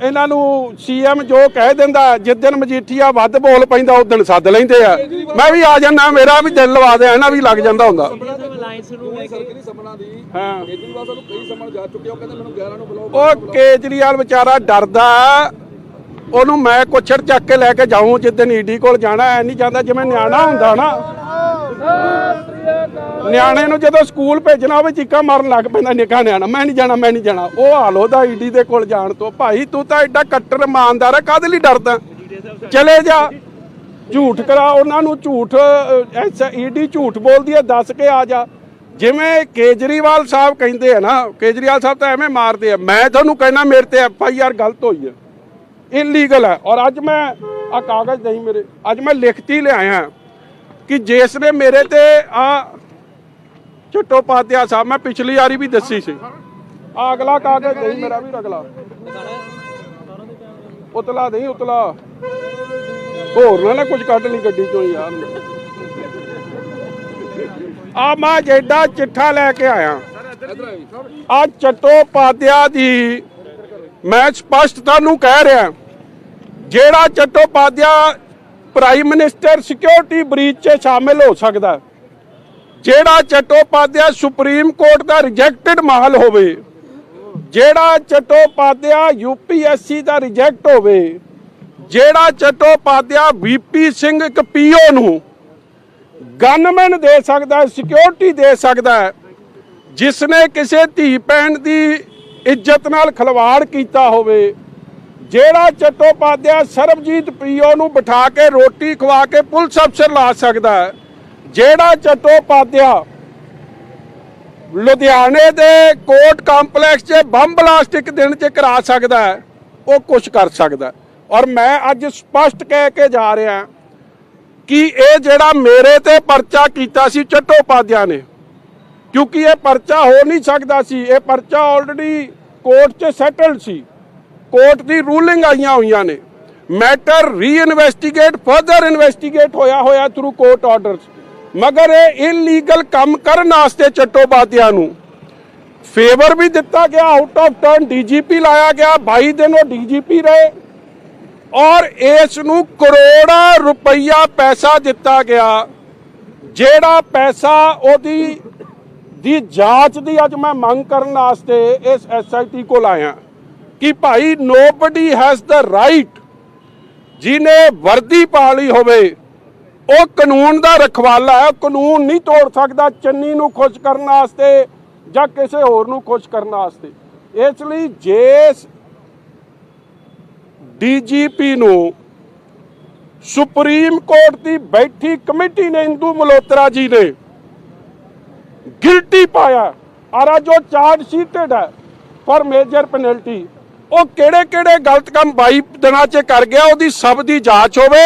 ਇਹਨਾਂ ਨੂੰ ਸੀਐਮ ਜੋ ਕਹਿ ਦਿੰਦਾ ਜਿੱਦਣ ਮਜੀਠੀਆ ਵੱਧ ਬੋਲ ਪੈਂਦਾ ਉਦੋਂ ਸੱਦ ਲੈਂਦੇ ਆ। ਮੈਂ ਵੀ ਆ ਜਾਣਾ ਮੇਰਾ ਵੀ ਦਿਲ ਲਵਾ ਦੇ ਇਹਨਾਂ ਵੀ ਲੱਗ ਜਾਂਦਾ ਹੁੰਦਾ। ਸਰਕਰੀ ਸਮਣਾ ਦੀ ਹਾਂ। ਕੇਜਰੀਵਾਲ ਸਾਨੂੰ ਕਈ ਸਮਣ ਜਾ ਚੁੱਕੇ ਆ, ਉਹ ਕਹਿੰਦੇ ਮੈਨੂੰ 11 ਨੂੰ ਬੁਲਾਓ ਉਹ ਕੇਜਰੀਵਾਲ ਵਿਚਾਰਾ ਡਰਦਾ। ਉਹਨੂੰ ਮੈਂ ਕੁਛੜ ਚੱਕ ਕੇ ਲੈ ਕੇ ਜਾਊਂ ਜਿੱਦਣ ਈਡੀ ਕੋਲ ਜਾਣਾ, ਐ ਨਹੀਂ ਜਾਂਦਾ ਜਿਵੇਂ ਨਿਆਣਾ ਹੁੰਦਾ ਨਾ। ਨਿਆਣੇ ਨੂੰ ਜਦੋਂ ਸਕੂਲ ਭੇਜਣਾ ਹੋਵੇ, ਚੀਕਾਂ ਮਾਰਨ ਲੱਗ ਪੈਂਦਾ ਨਿੱਕਾ ਨਿਆਣਾ। ਮੈਂ ਨਹੀਂ ਜਾਣਾ, ਮੈਂ ਨਹੀਂ ਜਾਣਾ। ਉਹ ਹਾਲ ਉਹਦਾ ਈਡੀ ਦੇ ਕੋਲ ਜਾਣ ਤੋਂ। ਭਾਈ, ਤੂੰ ਤਾਂ ਐਡਾ ਕੱਟਰ ਇਮਾਨਦਾਰ ਹੈ ਕਾਹਦੇ ਲਈ ਡਰਦਾ? ਚਲੇ ਜਾ। ਝੂਠ ਕਰਾ, ਉਹਨਾਂ ਨੂੰ ਝੂਠ ਈਡੀ ਝੂਠ ਬੋਲਦੀ ਹੈ ਦੱਸ ਕੇ ਆ ਜਾ। ਜਿਵੇਂ ਕੇਜਰੀਵਾਲ ਸਾਹਿਬ ਕਹਿੰਦੇ ਆ ਨਾ, ਕੇਜਰੀਵਾਲ ਸਾਹਿਬ ਤਾਂ ਐਵੇਂ ਮਾਰਦੇ ਆ। ਮੈਂ ਤੁਹਾਨੂੰ ਕਹਿਣਾ, ਮੇਰੇ ਤੇ ਐਫ ਆਈ ਆਰ ਗਲਤ ਹੋਈ ਹੈ ਇਲੀਗਲ ਹੈ। ਔਰ ਅੱਜ ਮੈਂ ਆ ਕਾਗਜ਼ ਨਹੀਂ ਮੇਰੇ, ਅੱਜ ਮੈਂ ਲਿਖਤੀ ਲਿਆਇਆ ਕਿ ਜਿਸ ਨੇ ਮੇਰੇ ਤੇ ਆ ਚਟੋਪਾਧਿਆ ਸਾਹਿਬ, ਮੈਂ ਪਿਛਲੀ ਵਾਰੀ ਵੀ ਦੱਸੀ ਸੀ। ਆ ਅਗਲਾ ਕਾਗਜ਼ ਨਹੀਂ, ਮੇਰਾ ਵੀ ਅਗਲਾ। ਉਤਲਾ ਨਹੀਂ, ਉਤਲਾ। ਹੋਰ ਨਾ ਨਾ ਕੁਝ ਕੱਢ ਲਈ ਗੱਡੀ ਚੋਂ ਯਾਰ ਆ ਮੈਂ ਜਿਹੜਾ ਚਿੱਠਾ ਲੈ ਕੇ ਆਇਆ। ਆ ਚਟੋਪਾਧਿਆ ਦੀ ਮੈਂ ਸਪਸ਼ਟ ਤੁਹਾਨੂੰ ਕਹਿ ਰਿਹਾ। ਜਿਹੜਾ Chattopadhyay prime minister security breach 'ਚ ਸ਼ਾਮਿਲ ਹੋ ਸਕਦਾ ਜਿਹੜਾ ਚਟੋਪਾਧਿਆ ਸੁਪਰੀਮ ਕੋਰਟ ਦਾ ਰਿਜੈਕਟਡ ਮਾਹਲ ਹੋਵੇ, ਜਿਹੜਾ ਚਟੋਪਾਧਿਆ ਯੂਪੀਐਸਸੀ ਦਾ ਰਿਜੈਕਟ ਹੋਵੇ, ਜਿਹੜਾ ਚਟੋਪਾਧਿਆ ਵੀਪੀ ਸਿੰਘ ਇੱਕ ਪੀਓ ਨੂੰ ਗਨਮੈਨ ਦੇ ਸਕਦਾ ਹੈ ਸਿਕਿਉਰਿਟੀ ਦੇ ਸਕਦਾ ਹੈ, ਜਿਸ ਨੇ ਕਿਸੇ ਧੀ ਭੈਣ ਦੀ ਇੱਜ਼ਤ ਨਾਲ ਖਿਲਵਾੜ ਕੀਤਾ ਹੋਵੇ ਜਿਹੜਾ ਚਟੋਪਾਧਿਆ ਸਰਬਜੀਤ ਪੀਓ ਨੂੰ ਬਿਠਾ ਕੇ ਰੋਟੀ ਖਵਾ ਕੇ ਪੁਲਿਸ ਅਫਸਰ ਲਾ ਸਕਦਾ ਹੈ, ਜਿਹੜਾ ਚਟੋਪਾਧਿਆ ਲੁਧਿਆਣੇ ਦੇ ਕੋਰਟ ਕੰਪਲੈਕਸ 'ਚ ਬੰਬ ਬਲਾਸਟ ਇੱਕ ਦਿਨ 'ਚ ਕਰਾ ਸਕਦਾ ਹੈ, ਉਹ ਕੁਝ ਕਰ ਸਕਦਾ ਔਰ ਮੈਂ ਅੱਜ ਸਪਸ਼ਟ ਕਹਿ ਕੇ ਜਾ ਰਿਹਾ ਕਿ ਇਹ ਜਿਹੜਾ ਮੇਰੇ ਤੇ ਪਰਚਾ ਕੀਤਾ ਸੀ ਚਟੋਪਾਧਿਆ ਨੇ, ਕਿਉਂਕਿ ਇਹ ਪਰਚਾ ਹੋ ਨਹੀਂ ਸਕਦਾ ਸੀ, ਇਹ ਪਰਚਾ ਆਲਰੇਡੀ ਕੋਰਟ 'ਚ ਸੈਟਲਡ ਸੀ। ਕੋਰਟ ਦੀ ਰੂਲਿੰਗ ਆਈਆਂ ਹੋਈਆਂ ਨੇ। ਮੈਟਰ ਰੀਇਨਵੈਸਟੀਗੇਟ ਫਰਦਰ ਇਨਵੈਸਟੀਗੇਟ ਹੋਇਆ ਹੋਇਆ ਥਰੂ ਕੋਰਟ ਆਰਡਰਸ ਮਗਰ ਇਹ ਇਲੀਗਲ ਕੰਮ ਕਰਨ ਵਾਸਤੇ ਚਟੋਪਾਧਿਆ ਨੂੰ। ਫੇਵਰ ਵੀ ਦਿੱਤਾ ਗਿਆ ਆਊਟ ਆਫ ਟਰਨ ਡੀਜੀਪੀ ਲਾਇਆ ਗਿਆ 22 ਦਿਨ ਉਹ ਡੀਜੀਪੀ ਰਹੇ। ਔਰ ਇਸ ਨੂੰ ਕਰੋੜਾਂ ਰੁਪਈਆ ਪੈਸਾ ਦਿੱਤਾ ਗਿਆ, ਜਿਹੜਾ ਪੈਸਾ ਉਹਦੀ, ਦੀ ਜਾਂਚ ਦੀ ਅੱਜ ਮੈਂ ਮੰਗ ਕਰਨ ਵਾਸਤੇ ਇਸ ਐਸਆਈਟੀ ਕੋਲ ਆਇਆ। ਕਿ ਭਾਈ ਨੋਬਡੀ ਹੈਜ਼ ਦਾ ਰਾਈਟ ਜਿਹਨੇ ਵਰਦੀ ਪਾ ਲਈ ਹੋਵੇ, ਉਹ ਕਾਨੂੰਨ ਦਾ ਰਖਵਾਲਾ ਹੈ। ਕਾਨੂੰਨ ਨਹੀਂ ਤੋੜ ਸਕਦਾ ਚੰਨੀ ਨੂੰ ਖੁਸ਼ ਕਰਨ ਵਾਸਤੇ ਜਾਂ ਕਿਸੇ ਹੋਰ ਨੂੰ ਖੁਸ਼ ਕਰਨ ਵਾਸਤੇ। ਇਸ ਲਈ ਜੇ ਡੀਜੀਪੀ ਨੂੰ ਸੁਪਰੀਮ ਕੋਰਟ ਦੀ ਬੈਠੀ ਕਮੇਟੀ ਨੇ ਇੰਦੂ ਮਲੋਤਰਾ ਜੀ ਨੇ ਗਿਲਟੀ ਪਾਇਆ ਔਰ ਜੋ ਚਾਰਜ ਸ਼ੀਟਡ ਹੈ ਫॉर ਮੇਜਰ ਪੈਨਲਟੀ ਉਹ ਕਿਹੜੇ ਕਿਹੜੇ ਗਲਤ ਕੰਮ 22 ਦਿਨਾਂ 'ਚ ਕਰ ਗਿਆ ਉਹਦੀ ਸਭ ਦੀ ਜਾਂਚ ਹੋਵੇ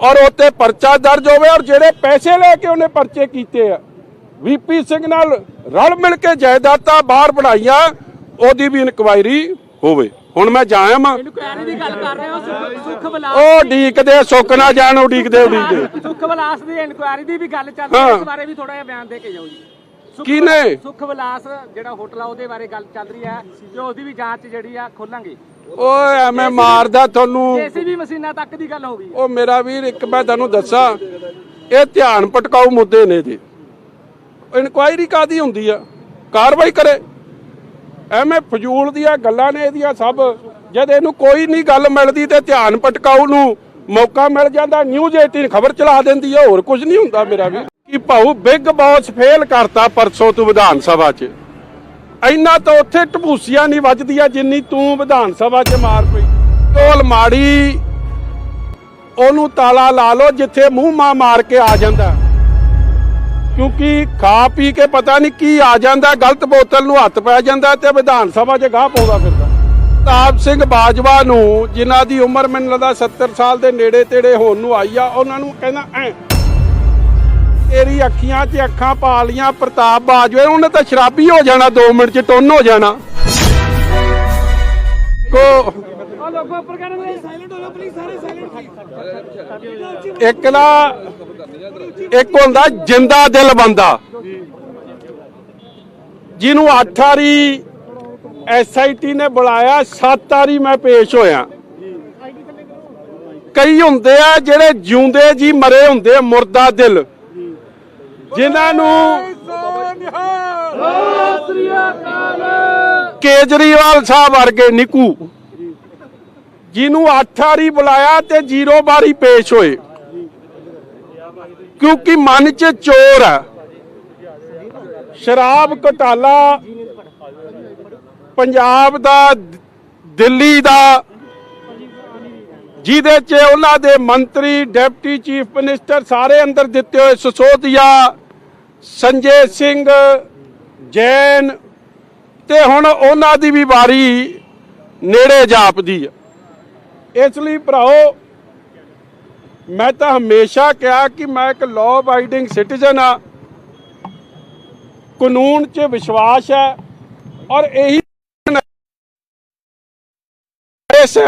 ਔਰ ਉੱਤੇ ਪਰਚਾ ਦਰਜ ਹੋਵੇ ਔਰ ਜਿਹੜੇ ਪੈਸੇ ਲੈ ਕੇ ਉਹਨੇ ਪਰਚੇ ਕੀਤੇ ਆ। ਵੀਪੀ ਸਿੰਘ ਨਾਲ ਰਲ ਮਿਲ ਕੇ ਜਾਇਦਾਦਾਂ ਬਾਹਰ ਬਣਾਈਆਂ ਉਹਦੀ ਵੀ ਇਨਕੁਆਇਰੀ ਹੋਵੇ। ਹੁਣ ਮੈਂ ਜਾਇਆ ਮਾਂ ਇਨਕੁਆਇਰੀ ਦੀ ਗੱਲ ਕਰ ਰਹੇ ਹੋ ਸੁਖ- ਸੁਖ ਵਿਲਾਸ ਉਹ ਢੀਕਦੇ ਸੁੱਕ ਨਾ ਜਾਣ ਉਹ ਢੀਕਦੇ ਉਡੀਕਦੇ ਸੁਖ ਵਿਲਾਸ ਦੀ ਇਨਕੁਆਇਰੀ ਦੀ ਵੀ ਗੱਲ ਚੱਲ ਰਹੀ ਇਸ ਬਾਰੇ ਵੀ ਥੋੜਾ ਜਿਹਾ ਬਿਆਨ ਦੇ ਕੇ ਜਾਓ ਜੀ। ਕੀ ਨੇ? ਸੁਖ ਵਿਲਾਸ ਜਿਹੜਾ ਹੋਟਲ ਆ ਉਹਦੇ ਬਾਰੇ ਗੱਲ ਚੱਲ ਰਹੀ ਹੈ ਤੇ ਉਹਦੀ ਵੀ ਜਾਂਚ ਜਿਹੜੀ ਆ ਖੋਲਾਂਗੇ। ਓਏ ਐਵੇਂ ਮਾਰਦਾ ਤੁਹਾਨੂੰ। ਜੇਸੀਬੀ ਮਸ਼ੀਨਾਂ ਤੱਕ ਦੀ ਗੱਲ ਹੋ ਗਈ। ਉਹ ਮੇਰਾ ਵੀਰ ਇੱਕ ਮੈਂ ਤੁਹਾਨੂੰ ਦੱਸਾਂ ਇਹ ਧਿਆਨ ਪਟਕਾਊ ਮੁੱਦੇ ਨੇ ਜੀ ਇਨਕੁਆਇਰੀ ਕਾਦੀ ਹੁੰਦੀ ਆ? ਕਾਰਵਾਈ ਕਰੇ। ਐਵੇਂ ਫਜ਼ੂਲ ਦੀਆਂ ਗੱਲਾਂ ਨੇ ਇਹਦੀਆਂ ਸਭ। ਜਦ ਇਹਨੂੰ ਕੋਈ ਨਹੀਂ ਗੱਲ ਮਿਲਦੀ ਤੇ ਧਿਆਨ ਪਟਕਾਊ ਨੂੰ ਮੌਕਾ ਮਿਲ ਜਾਂਦਾ ਨਿਊਜ਼ 18 ਖਬਰ ਚਲਾ ਦਿੰਦੀ ਆ ਹੋਰ ਕੁਝ ਨਹੀਂ ਹੁੰਦਾ ਮੇਰਾ ਵੀਰ। ਕਿ ਭਾਊ ਬਿਗ ਬੌਸ ਫੇਲ ਕਰਤਾ ਪਰਸੋਂ ਤੂੰ ਵਿਧਾਨ ਸਭਾ 'ਚ। ਇੰਨਾ ਤਾਂ ਉੱਥੇ ਟਪੂਸੀਆਂ ਨਹੀਂ ਵੱਜਦੀਆਂ ਜਿੰਨੀ ਤੂੰ ਵਿਧਾਨ ਸਭਾ 'ਚ ਮਾਰ ਪਈ। ਢੋਲ ਮਾੜੀ, ਉਹਨੂੰ ਤਾਲਾ ਲਾ ਲਓ ਜਿੱਥੇ ਮੂੰਹ ਮਾ ਮਾਰ ਕੇ ਆ ਜਾਂਦਾ। ਕਿਉਂਕਿ ਖਾ ਪੀ ਕੇ ਪਤਾ ਨਹੀਂ ਕੀ ਆ ਜਾਂਦਾ, ਗਲਤ ਬੋਤਲ ਨੂੰ ਹੱਥ ਪੈ ਜਾਂਦਾ ਤੇ ਵਿਧਾਨ ਸਭਾ 'ਚ ਗਾਹ ਪਾਉਂਦਾ ਫਿਰਦਾ। ਪ੍ਰਤਾਪ ਸਿੰਘ ਬਾਜਵਾ ਨੂੰ, ਜਿਨ੍ਹਾਂ ਦੀ ਉਮਰ ਮੈਨੂੰ ਲੱਗਦਾ 70 ਸਾਲ ਦੇ ਨੇੜੇ ਤੇੜੇ ਹੋਣ ਨੂੰ ਆਈ ਆ, ਉਹਨਾਂ ਨੂੰ ਕਹਿੰਦਾ ਐ ਤੇਰੀ ਅੱਖੀਆਂ 'ਚ ਅੱਖਾਂ ਪਾ ਲੀਆਂ ਪ੍ਰਤਾਪ ਬਾਜਵੇ ਉਹਨੇ ਤਾਂ ਸ਼ਰਾਬੀ ਹੋ ਜਾਣਾ 2 ਮਿੰਟ 'ਚ ਟੁੰਨ ਹੋ ਜਾਣਾ। ਕੋ ਇੱਕ ਨਾ ਇੱਕ ਹੁੰਦਾ ਜਿੰਦਾ ਦਿਲ ਬੰਦਾ। ਜਿਹਨੂੰ ਅੱਠ ਵਾਰੀ ਐਸਆਈਟੀ ਨੇ ਬੁਲਾਇਆ ਸੱਤ ਵਾਰੀ ਮੈਂ ਪੇਸ਼ ਹੋਇਆ। ਕਈ ਹੁੰਦੇ ਆ ਜਿਹੜੇ ਜਿਉਂਦੇ ਜੀ ਮਰੇ ਹੁੰਦੇ ਆ ਮੁਰਦਾ ਦਿਲ। ਜਿਨ੍ਹਾਂ ਨੂੰ ਕੇਜਰੀਵਾਲ ਸਾਹਿਬ ਵਰਗੇ ਨਿਕੂ, ਜਿਹਨੂੰ ਅੱਠ ਵਾਰੀ ਬੁਲਾਇਆ ਤੇ ਜ਼ੀਰੋ ਵਾਰੀ ਪੇਸ਼ ਹੋਏ। ਕਿਉਂਕਿ ਮਨ 'ਚ ਚੋਰ ਹੈ ਸ਼ਰਾਬ ਘੁਟਾਲਾ, ਪੰਜਾਬ ਦਾ, ਦਿੱਲੀ ਦਾ ਜਿਹਦੇ 'ਚ ਉਹਨਾਂ ਦੇ ਮੰਤਰੀ, ਡਿਪਟੀ ਚੀਫ ਮਿਨਿਸਟਰ ਸਾਰੇ ਅੰਦਰ ਦਿੱਤੇ ਹੋਏ ਸਸੋਦੀਆ ਸੰਜੇ ਸਿੰਘ, ਜੈਨ ਤੇ ਹੁਣ ਉਹਨਾਂ ਦੀ ਵੀ ਵਾਰੀ ਨੇੜੇ ਜਾਪਦੀ ਹੈ ਇਸ ਲਈ ਭਰਾਓ, ਮੈਂ ਤਾਂ ਹਮੇਸ਼ਾ ਕਿਹਾ ਕਿ ਮੈਂ ਇੱਕ ਲਾਅ ਅਬਾਈਡਿੰਗ ਸਿਟੀਜ਼ਨ ਆ। ਕਾਨੂੰਨ 'ਚ ਵਿਸ਼ਵਾਸ ਹੈ ਔਰ ਇਹੀ ਕੇਸ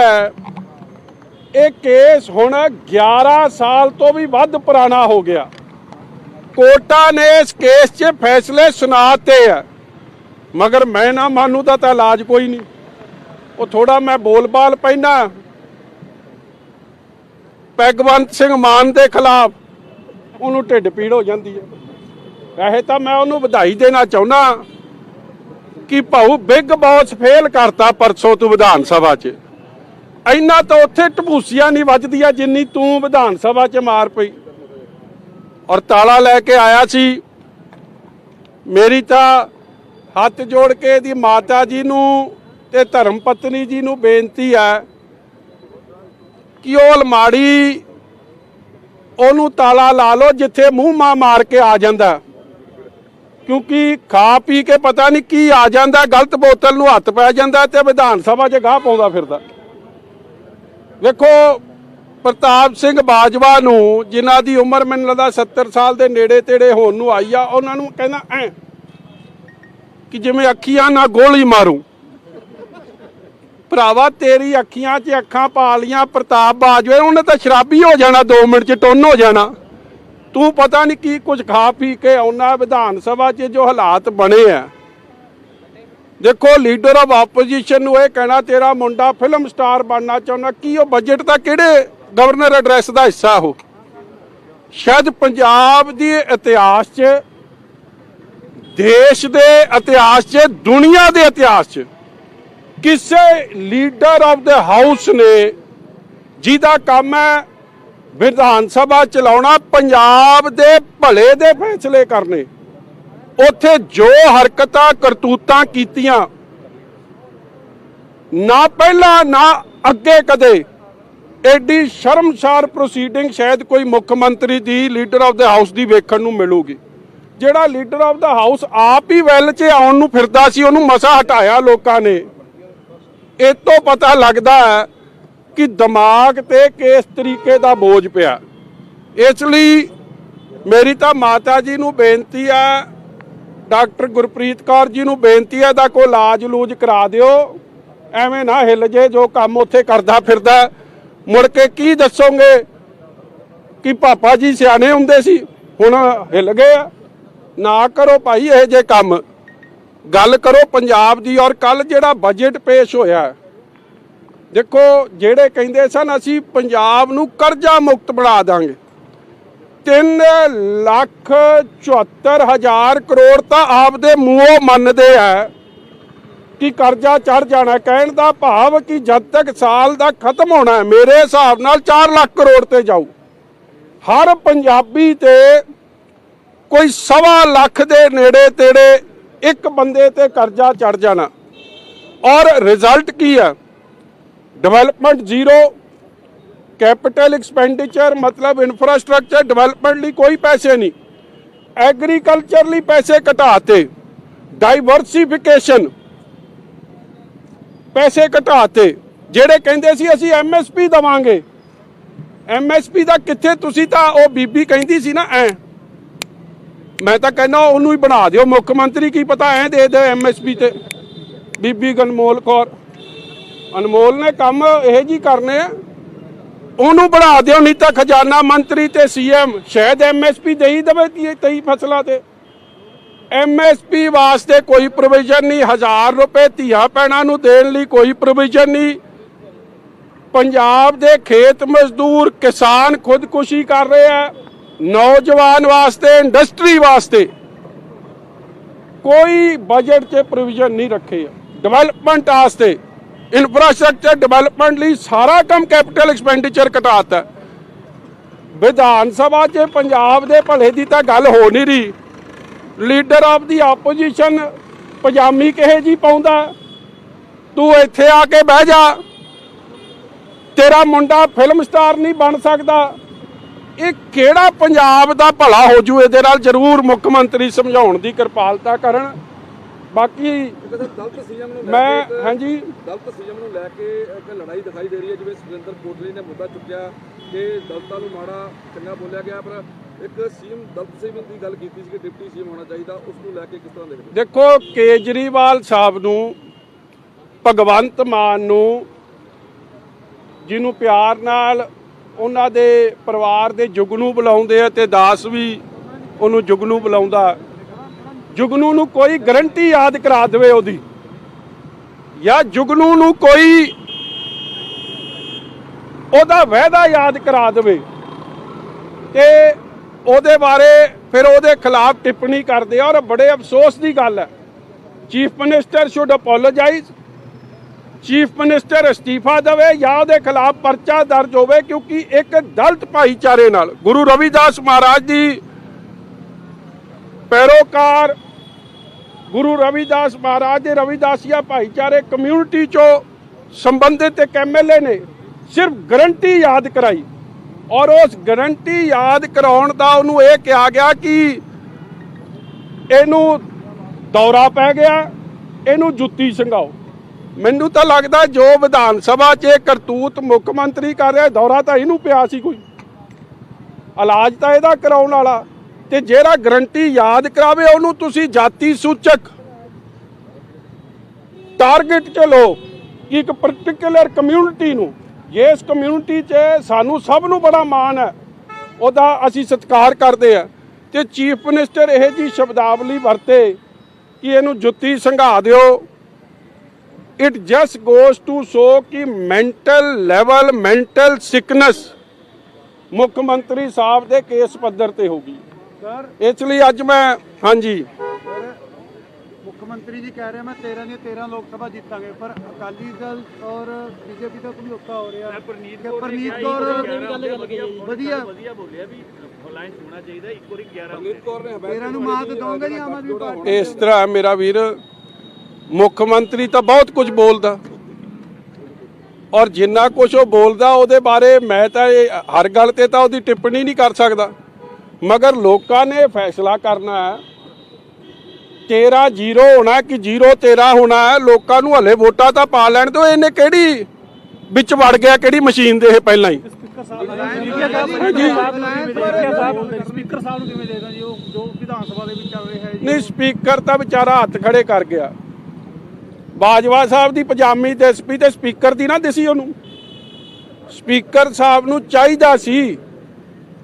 ਇਹ ਕੇਸ ਹੁਣ 11 ਸਾਲ ਤੋਂ ਵੀ ਵੱਧ ਪੁਰਾਣਾ ਹੋ ਗਿਆ। ਕੋਰਟਾਂ ਨੇ ਇਸ ਕੇਸ 'ਚ ਫੈਸਲੇ ਸੁਣਾਤੇ ਆ। ਮਗਰ ਮੈਂ ਨਾ ਮਾਨੂ ਦਾ ਤਾਂ ਇਲਾਜ ਕੋਈ ਨਹੀਂ। ਉਹ ਥੋੜਾ ਮੈਂ ਬੋਲਬਾਲ ਪੈਣਾ ਪੈਗਵੰਤ ਸਿੰਘ ਮਾਨ ਦੇ ਖਿਲਾਫ ਉਹਨੂੰ ਢਿੱਡ ਪੀੜ ਹੋ ਜਾਂਦੀ ਹੈ ਵੈਸੇ ਤਾਂ ਮੈਂ ਉਹਨੂੰ ਵਧਾਈ ਦੇਣਾ ਚਾਹੁੰਦਾ ਕਿ ਭਾਊ ਬਿਗ ਬੌਸ ਫੇਲ ਕਰਤਾ ਪਰਸੋਂ ਤੂੰ ਵਿਧਾਨ ਸਭਾ 'ਚ। ਇੰਨਾ ਤਾਂ ਉੱਥੇ ਟਪੂਸੀਆਂ ਨਹੀਂ ਵੱਜਦੀਆਂ ਜਿੰਨੀ ਤੂੰ ਵਿਧਾਨ ਸਭਾ 'ਚ ਮਾਰ ਪਈ। ਔਰ ਤਾਲਾ ਲੈ ਕੇ ਆਇਆ ਸੀ। ਮੇਰੀ ਤਾਂ ਹੱਥ ਜੋੜ ਕੇ ਇਹਦੀ ਮਾਤਾ ਜੀ ਨੂੰ ਤੇ ਧਰਮ ਪਤਨੀ ਜੀ ਨੂੰ ਬੇਨਤੀ ਹੈ ਕਿ ਉਹ ਅਲਮਾੜੀ ਉਹਨੂੰ ਤਾਲਾ ਲਾ ਲਓ ਜਿੱਥੇ ਮੂੰਹ ਮਾ ਮਾਰ ਕੇ ਆ ਜਾਂਦਾ। ਕਿਉਂਕਿ ਖਾ ਪੀ ਕੇ ਪਤਾ ਨਹੀਂ ਕੀ ਆ ਜਾਂਦਾ, ਗਲਤ ਬੋਤਲ ਨੂੰ ਹੱਥ ਪੈ ਜਾਂਦਾ ਤੇ ਵਿਧਾਨ ਸਭਾ 'ਚ ਗਾਹ ਪਾਉਂਦਾ ਫਿਰਦਾ। ਵੇਖੋ, ਪ੍ਰਤਾਪ ਸਿੰਘ ਬਾਜਵਾ ਨੂੰ, ਜਿਨ੍ਹਾਂ ਦੀ ਉਮਰ ਮੈਨੂੰ ਲੱਗਦਾ 70 ਸਾਲ ਦੇ ਨੇੜੇ ਤੇੜੇ ਹੋਣ ਨੂੰ ਆਈ ਆ, ਉਹਨਾਂ ਨੂੰ ਕਹਿੰਦਾ, ਐ, ਕਿ ਜਿਵੇਂ ਅੱਖੀਆਂ ਨਾਲ ਗੋਲੀ ਮਾਰੂ। ਭਰਾਵਾ, ਤੇਰੀ ਅੱਖੀਆਂ 'ਚ ਅੱਖਾਂ ਪਾ ਲੀਆਂ ਪ੍ਰਤਾਪ ਬਾਜਵੇ, ਉਹਨੇ ਤਾਂ ਸ਼ਰਾਬੀ ਹੋ ਜਾਣਾ 2 ਮਿੰਟ 'ਚ ਟੁੰਨ ਹੋ ਜਾਣਾ। ਤੂੰ ਪਤਾ ਨਹੀਂ ਕੀ ਕੁਝ ਖਾ ਪੀ ਕੇ ਆਉਣਾ ਵਿਧਾਨ ਸਭਾ 'ਚ ਜੋ ਹਾਲਾਤ ਬਣੇ ਆ। ਦੇਖੋ, ਲੀਡਰ ਆਫ ਆਪੋਜੀਸ਼ਨ ਨੂੰ ਇਹ ਕਹਿਣਾ, ਤੇਰਾ ਮੁੰਡਾ ਫਿਲਮ ਸਟਾਰ ਬਣਨਾ ਚਾਹੁੰਦਾ, ਕੀ ਉਹ ਬਜਟ ਦਾ ਕਿਹੜੇ ਗਵਰਨਰ ਐਡਰੈਸ ਦਾ ਹਿੱਸਾ ਉਹ ਸ਼ਾਇਦ ਪੰਜਾਬ ਦੀ ਇਤਿਹਾਸ 'ਚ, ਦੇਸ਼ ਦੇ ਇਤਿਹਾਸ 'ਚ, ਦੁਨੀਆ ਦੇ ਇਤਿਹਾਸ 'ਚ ਕਿਸੇ ਲੀਡਰ ਆਫ ਦਾ ਹਾਊਸ ਨੇ ਜਿਹਦਾ ਕੰਮ ਹੈ ਵਿਧਾਨ ਸਭਾ ਚਲਾਉਣਾ, ਪੰਜਾਬ ਦੇ ਭਲੇ ਦੇ ਫੈਸਲੇ ਕਰਨੇ। ਉੱਥੇ ਜੋ ਹਰਕਤਾਂ ਕਰਤੂਤਾਂ ਕੀਤੀਆਂ, ਨਾ ਪਹਿਲਾਂ, ਨਾ ਅੱਗੇ ਕਦੇ ਐਡੀ ਸ਼ਰਮਸਾਰ ਪ੍ਰੋਸੀਡਿੰਗ ਸ਼ਾਇਦ ਕੋਈ ਮੁੱਖ ਮੰਤਰੀ ਦੀ ਲੀਡਰ ਆਫ ਦਾ ਹਾਊਸ ਦੀ ਵੇਖਣ ਨੂੰ ਮਿਲੂਗੀ। ਜਿਹੜਾ ਲੀਡਰ ਆਫ ਦਾ ਹਾਊਸ ਆਪ ਹੀ ਵੈਲ 'ਚ ਆਉਣ ਨੂੰ ਫਿਰਦਾ ਸੀ, ਉਹਨੂੰ ਮਸਾ ਹਟਾਇਆ ਲੋਕਾਂ ਨੇ। ਇਹ ਤੋਂ ਪਤਾ ਲੱਗਦਾ ਹੈ ਕਿ ਦਿਮਾਗ ਤੇ ਕਿਸ ਤਰੀਕੇ ਦਾ ਬੋਝ ਪਿਆ। ਇਸ ਲਈ ਮੇਰੀ ਤਾਂ ਮਾਤਾ ਜੀ ਨੂੰ ਬੇਨਤੀ ਹੈ ਡਾਕਟਰ ਗੁਰਪ੍ਰੀਤ ਕੌਰ ਜੀ ਨੂੰ ਬੇਨਤੀ ਹੈ ਦਾ ਕੋਈ ਇਲਾਜ ਲੂਜ ਕਰਾ ਦਿਓ। ਐਵੇਂ ਨਾ ਹਿੱਲ ਜੇ, ਜੋ ਕੰਮ ਉੱਥੇ ਕਰਦਾ ਫਿਰਦਾ ਮੁੜ ਕੇ ਕੀ ਦੱਸੋਗੇ ਕਿ ਪਾਪਾ ਜੀ ਸਿਆਣੇ ਹੁੰਦੇ ਸੀ, ਹੁਣ ਹਿੱਲ ਗਏ ਆ। ਨਾ ਕਰੋ ਭਾਈ ਇਹ ਜੇ ਕੰਮ। ਗੱਲ ਕਰੋ ਪੰਜਾਬ ਦੀ ਔਰ ਕੱਲ ਜਿਹੜਾ ਬਜਟ ਪੇਸ਼ ਹੋਇਆ ਦੇਖੋ, ਜਿਹੜੇ ਕਹਿੰਦੇ ਸਨ, ਅਸੀਂ ਪੰਜਾਬ ਨੂੰ ਕਰਜ਼ਾ ਮੁਕਤ ਬਣਾ ਦਾਂਗੇ। 3 ਲੱਖ 74 ਹਜ਼ਾਰ ਕਰੋੜ ਤਾਂ ਆਪਦੇ ਮੂੰਹੋਂ ਮੰਨਦੇ ਆ ਕਿ ਕਰਜ਼ਾ ਚੜ ਜਾਣਾ, ਕਹਿਣ ਦਾ ਭਾਵ ਕਿ ਜਦ ਤੱਕ ਸਾਲ ਦਾ ਖਤਮ ਹੋਣਾ ਹੈ, ਮੇਰੇ ਹਿਸਾਬ ਨਾਲ 4 ਲੱਖ ਕਰੋੜ ਤੇ ਜਾਊ। ਹਰ ਪੰਜਾਬੀ ਤੇ ਕੋਈ ਸਵਾ ਲੱਖ ਦੇ ਨੇੜੇ ਤੇੜੇ ਇੱਕ ਬੰਦੇ ਤੇ ਕਰਜ਼ਾ ਚੜ ਜਾਣਾ। ਔਰ ਰਿਜ਼ਲਟ ਕੀ ਹੈ? ਡਿਵੈਲਪਮੈਂਟ ਜ਼ੀਰੋ ਕੈਪੀਟਲ ਐਕਸਪੈਂਡੀਚਰ ਮਤਲਬ ਇਨਫਰਾਸਟ੍ਰਕਚਰ ਡਿਵੈਲਪਮੈਂਟ ਲਈ ਕੋਈ ਪੈਸੇ ਨਹੀਂ। ਐਗਰੀਕਲਚਰ ਲਈ ਪੈਸੇ ਘਟਾਤੇ। ਡਾਈਵਰਸਿਫਿਕੇਸ਼ਨ ਪੈਸੇ ਘਟਾਤੇ। ਜਿਹੜੇ ਕਹਿੰਦੇ ਸੀ ਅਸੀਂ ਐਮਐਸਪੀ ਦਵਾਂਗੇ। ਐਮਐਸਪੀ ਦਾ ਕਿੱਥੇ ਤੁਸੀਂ ਤਾਂ ਉਹ ਬੀਬੀ ਕਹਿੰਦੀ ਸੀ ਨਾ, ਐ। ਮੈਂ ਤਾਂ ਕਹਿੰਦਾ ਉਹਨੂੰ ਹੀ ਬਣਾ ਦਿਓ। ਮੁੱਖ ਮੰਤਰੀ ਕੀ ਪਤਾ ਐ ਦੇ ਦੇ ਐਮਐਸਪੀ ਤੇ। ਬੀਬੀ ਗਨਮੋਲ ਕੌਰ। ਅਨਮੋਲ ਨੇ ਕੰਮ ਇਹ ਜੀ ਕਰਨੇ ਆ। ਉਹਨੂੰ ਬਣਾ ਦਿਓ, ਨਹੀਂ ਤਾਂ ਖਜ਼ਾਨਾ ਮੰਤਰੀ ਤੇ ਸੀਐਮ, ਸ਼ਾਇਦ ਐਮਐਸਪੀ ਦੇ ਹੀ ਦੇਵੇ ਤੀ- ਤੇਈ ਫਸਲਾਂ ਤੇ। ਐਮਐਸਪੀ ਵਾਸਤੇ ਕੋਈ ਪ੍ਰੋਵੀਜ਼ਨ ਨਹੀਂ 1000 ਰੁਪਏ ਧੀਆ ਪੈਣਾ ਨੂੰ ਦੇਣ ਲਈ ਕੋਈ ਪ੍ਰੋਵੀਜ਼ਨ ਨਹੀਂ। ਪੰਜਾਬ ਦੇ ਖੇਤ ਮਜ਼ਦੂਰ ਕਿਸਾਨ ਖੁਦਕੁਸ਼ੀ ਕਰ ਰਹੇ ਆ, ਨੌਜਵਾਨ ਵਾਸਤੇ ਇੰਡਸਟਰੀ ਵਾਸਤੇ। ਕੋਈ ਬਜਟ 'ਚ ਪ੍ਰੋਵੀਜ਼ਨ ਨਹੀਂ ਰੱਖੇ ਡਿਵੈਲਪਮੈਂਟ ਵਾਸਤੇ। ਇਨਫਰਾਸਟ੍ਰਕਚਰ ਡਿਵੈਲਪਮੈਂਟ ਲਈ ਸਾਰਾ ਕੰਮ ਕੈਪੀਟਲ ਐਕਸਪੈਂਡੀਚਰ ਘਟਾਤਾ ਵਿਧਾਨ ਸਭਾ 'ਚ ਪੰਜਾਬ ਦੇ ਭਲੇ ਦੀ ਤਾਂ ਗੱਲ ਹੋ ਨਹੀਂ ਰਹੀ। ਲੀਡਰ ਆਫ ਦੀ ਆਪੋਜੀਸ਼ਨ ਪਜਾਮੀ ਕਿਹੇ ਜੀ ਪਾਉਂਦਾ? ਤੂੰ ਇੱਥੇ ਆ ਕੇ ਬਹਿ ਜਾ। ਤੇਰਾ ਮੁੰਡਾ ਫਿਲਮ ਸਟਾਰ ਨਹੀਂ ਬਣ ਸਕਦਾ। ਇਹ ਕਿਹੜਾ ਪੰਜਾਬ ਦਾ ਭਲਾ ਹੋ ਜੂ? ਇਹਦੇ ਨਾਲ ਜ਼ਰੂਰ ਮੁੱਖ ਮੰਤਰੀ ਸਮਝਾਉਣ ਦੀ ਕਿਰਪਾਲਤਾ ਕਰਨ। ਬਾਕੀ ਦਲਤ ਸੀਐਮ ਨੂੰ ਮੈਂ ਹਾਂਜੀ ਦਲਤ ਸੀਐਮ ਨੂੰ ਲੈ ਕੇ ਇੱਕ ਲੜਾਈ ਦਿਖਾਈ ਦੇ ਰਹੀ ਹੈ ਜਿਵੇਂ ਸੁਰਿੰਦਰ ਕੋਟਲੀ ਨੇ ਮੁੱਦਾ ਚੁੱਕਿਆ ਕਿ ਦਲਤਾਂ ਨੂੰ ਮਾੜਾ ਚੰਗਾ ਬੋਲਿਆ ਗਿਆ ਪਰ ਇੱਕ ਸੀਐਮ ਦਲਤ ਸੀਐਮ ਦੀ ਗੱਲ ਕੀਤੀ ਸੀ ਕਿ ਡਿਪਟੀ ਸੀਐਮ ਹੋਣਾ ਚਾਹੀਦਾ ਉਸ ਨੂੰ ਲੈ ਕੇ ਕਿਸ ਤਰ੍ਹਾਂ ਦੇਖਦੇ? ਦੇਖੋ ਕੇਜਰੀਵਾਲ ਸਾਹਿਬ ਨੂੰ ਭਗਵੰਤ ਮਾਨ ਨੂੰ ਜਿਹਨੂੰ ਪਿਆਰ ਨਾਲ ਉਹਨਾਂ ਦੇ ਪਰਿਵਾਰ ਦੇ ਜੁਗਨੂ ਬੁਲਾਉਂਦੇ ਆ ਤੇ ਦਾਸ ਵੀ ਉਹਨੂੰ ਜੁਗਨੂ ਬੁਲਾਉਂਦਾ ਜੁਗਨੂ ਨੂੰ ਕੋਈ ਗਰੰਟੀ ਯਾਦ ਕਰਾ ਦੇਵੇ ਉਹਦੀ। ਜਾਂ ਜੁਗਨੂ ਨੂੰ ਕੋਈ ਉਹਦਾ ਵਾਅਦਾ ਯਾਦ ਕਰਾ ਦੇਵੇ ਤੇ ਉਹਦੇ ਬਾਰੇ ਫਿਰ ਉਹਦੇ ਖਿਲਾਫ ਟਿੱਪਣੀ ਕਰਦੇ ਆ। ਔਰ ਬੜੇ ਅਫਸੋਸ ਦੀ ਗੱਲ ਹੈ। Chief minister should apologise. Chief minister ਅਸਤੀਫਾ ਦੇਵੇ ਜਾਂ ਉਹਦੇ ਖਿਲਾਫ ਪਰਚਾ ਦਰਜ ਹੋਵੇ, ਕਿਉਂਕਿ ਇੱਕ ਦਲਤ ਭਾਈਚਾਰੇ ਨਾਲ, ਗੁਰੂ ਰਵਿਦਾਸ ਮਹਾਰਾਜ ਦੀ ਪੈਰੋਕਾਰ ਗੁਰੂ ਰਵਿਦਾਸ ਮਹਾਰਾਜ ਦੇ ਰਵਿਦਾਸੀਆ ਭਾਈਚਾਰੇ ਕਮਿਊਨਿਟੀ ਚੋਂ ਸੰਬੰਧਿਤ ਇੱਕ ਐਮਐਲਏ ਨੇ ਸਿਰਫ ਗਰੰਟੀ ਯਾਦ ਕਰਾਈ ਔਰ ਉਸ ਗਰੰਟੀ ਯਾਦ ਕਰਾਉਣ ਦਾ ਉਹਨੂੰ ਇਹ ਕਿਹਾ ਗਿਆ ਕਿ ਇਹਨੂੰ ਦੌਰਾ ਪੈ ਗਿਆ, ਇਹਨੂੰ ਜੁੱਤੀ ਸੰਘਾਓ। ਮੈਨੂੰ ਤਾਂ ਲੱਗਦਾ ਜੋ ਵਿਧਾਨ ਸਭਾ 'ਚ ਕਰਤੂਤ ਮੁੱਖ ਮੰਤਰੀ ਕਰ ਰਿਹਾ ਦੌਰਾ ਤਾਂ ਇਹਨੂੰ ਪਿਆ ਸੀ ਕੋਈ। ਇਲਾਜ ਤਾਂ ਇਹਦਾ ਕਰਾਉਣ ਵਾਲਾ। ਤੇ ਜਿਹੜਾ ਗਰੰਟੀ ਯਾਦ ਕਰਾਵੇ ਉਹਨੂੰ ਤੁਸੀਂ ਜਾਤੀ ਸੂਚਕ ਟਾਰਗੇਟ ਚ ਲਓ ਕਿ ਇੱਕ ਪਾਰਟਿਕੂਲਰ ਕਮਿਊਨਿਟੀ ਨੂੰ। ਜੇ ਇਸ ਕਮਿਊਨਿਟੀ 'ਚ ਸਾਨੂੰ ਸਭ ਨੂੰ ਬੜਾ ਮਾਣ ਹੈ, ਉਹਦਾ ਅਸੀਂ ਸਤਿਕਾਰ ਕਰਦੇ ਆ ਤੇ ਚੀਫ ਮਿਨਿਸਟਰ ਇਹ ਜੀ ਸ਼ਬਦਾਵਲੀ ਵਰਤੇ ਕਿ ਇਹਨੂੰ ਜੁੱਤੀ ਸੰਘਾ ਦਿਓ। It just goes to show ਕਿ ਮੈਂਟਲ ਲੈਵਲ ਮੈਂਟਲ ਸਿਕਨੈਸ ਮੁੱਖ ਮੰਤਰੀ ਸਾਹਿਬ ਦੇ ਕੇਸ ਪੱਧਰ ਤੇ ਹੋਗੀ ਸਰ ਇਸ ਲਈ ਅੱਜ ਮੈਂ ਹਾਂਜੀ। ਮੁੱਖ ਮੰਤਰੀ ਜੀ ਕਹਿ ਰਹੇ ਮੈਂ 13 ਦੀਆਂ 13 ਲੋਕ ਸਭਾ ਜਿੱਤਾਂਗੇ ਪਰ ਅਕਾਲੀ ਦਲ ਔਰ ਬੀਜੇਪੀ ਦਾ ਸਮਝੌਤਾ ਹੋ ਰਿਹਾ। ਪ੍ਰਨੀਤ ਕੌਰ ਪ੍ਰਨੀਤ ਕੌਰ ਵਧੀਆ ਵਧੀਆ ਬੋਲਿਆ ਵੀ ਅਲਾਈਅੰਸ ਹੋਣਾ ਚਾਹੀਦਾ ਇੱਕ ਵਾਰੀ 11 ਪ੍ਰਨੀਤ ਕੌਰ ਨੇ ਹਮਾਇਤ 13 ਨੂੰ ਮਾਤ ਦੋਗੇ ਜੀ ਆਮ ਆਦਮੀ ਪਾਰਟੀ ਇਸ ਤਰ੍ਹਾਂ ਹੈ ਮੇਰਾ ਵੀਰ ਮੁੱਖ ਮੰਤਰੀ ਤਾਂ ਬਹੁਤ ਕੁਝ ਬੋਲਦਾ। ਔਰ ਜਿੰਨਾ ਕੁਝ ਉਹ ਬੋਲਦਾ ਉਹਦੇ ਬਾਰੇ ਮੈਂ ਤਾਂ ਇਹ ਹਰ ਗੱਲ ਤੇ ਤਾਂ ਉਹਦੀ ਟਿੱਪਣੀ ਨਹੀਂ ਕਰ ਸਕਦਾ। ਮਗਰ ਲੋਕਾਂ ਨੇ ਫੈਸਲਾ ਕਰਨਾ ਹੈ। 13 ਜ਼ੀਰੋ ਹੋਣਾ ਕਿ ਜ਼ੀਰੋ 13 ਹੋਣਾ ਹੈ। ਲੋਕਾਂ ਨੂੰ ਹਲੇ ਵੋਟਾਂ ਤਾਂ ਪਾ ਲੈਣ ਦਿਓ। ਇਹਨੇ ਕਿਹੜੀ ਵਿੱਚ ਵੜ ਗਿਆ ਕਿਹੜੀ ਮਸ਼ੀਨ ਦੇ ਇਹ ਪਹਿਲਾਂ ਹੀ? ਸਪੀਕਰ ਸਾਹਿਬ ਨੂੰ ਕਿਵੇਂ ਦੇਗਾ ਜੀ? ਉਹ ਜੋ ਵਿਧਾਨ ਸਭਾ ਦੇ ਵਿੱਚ ਚੱਲ ਰਿਹਾ ਹੈ ਨਹੀਂ ਸਪੀਕਰ ਤਾਂ ਵਿਚਾਰਾ ਹੱਥ ਖੜੇ ਕਰ ਗਿਆ। ਬਾਜਵਾ ਸਾਹਿਬ ਦੀ ਪਜਾਮੀ ਤੇ ਐਸਪੀ ਤੇ ਸਪੀਕਰ ਦੀ ਨਾ ਦਿਸੀ ਉਹਨੂੰ। ਸਪੀਕਰ ਸਾਹਿਬ ਨੂੰ ਚਾਹੀਦਾ ਸੀ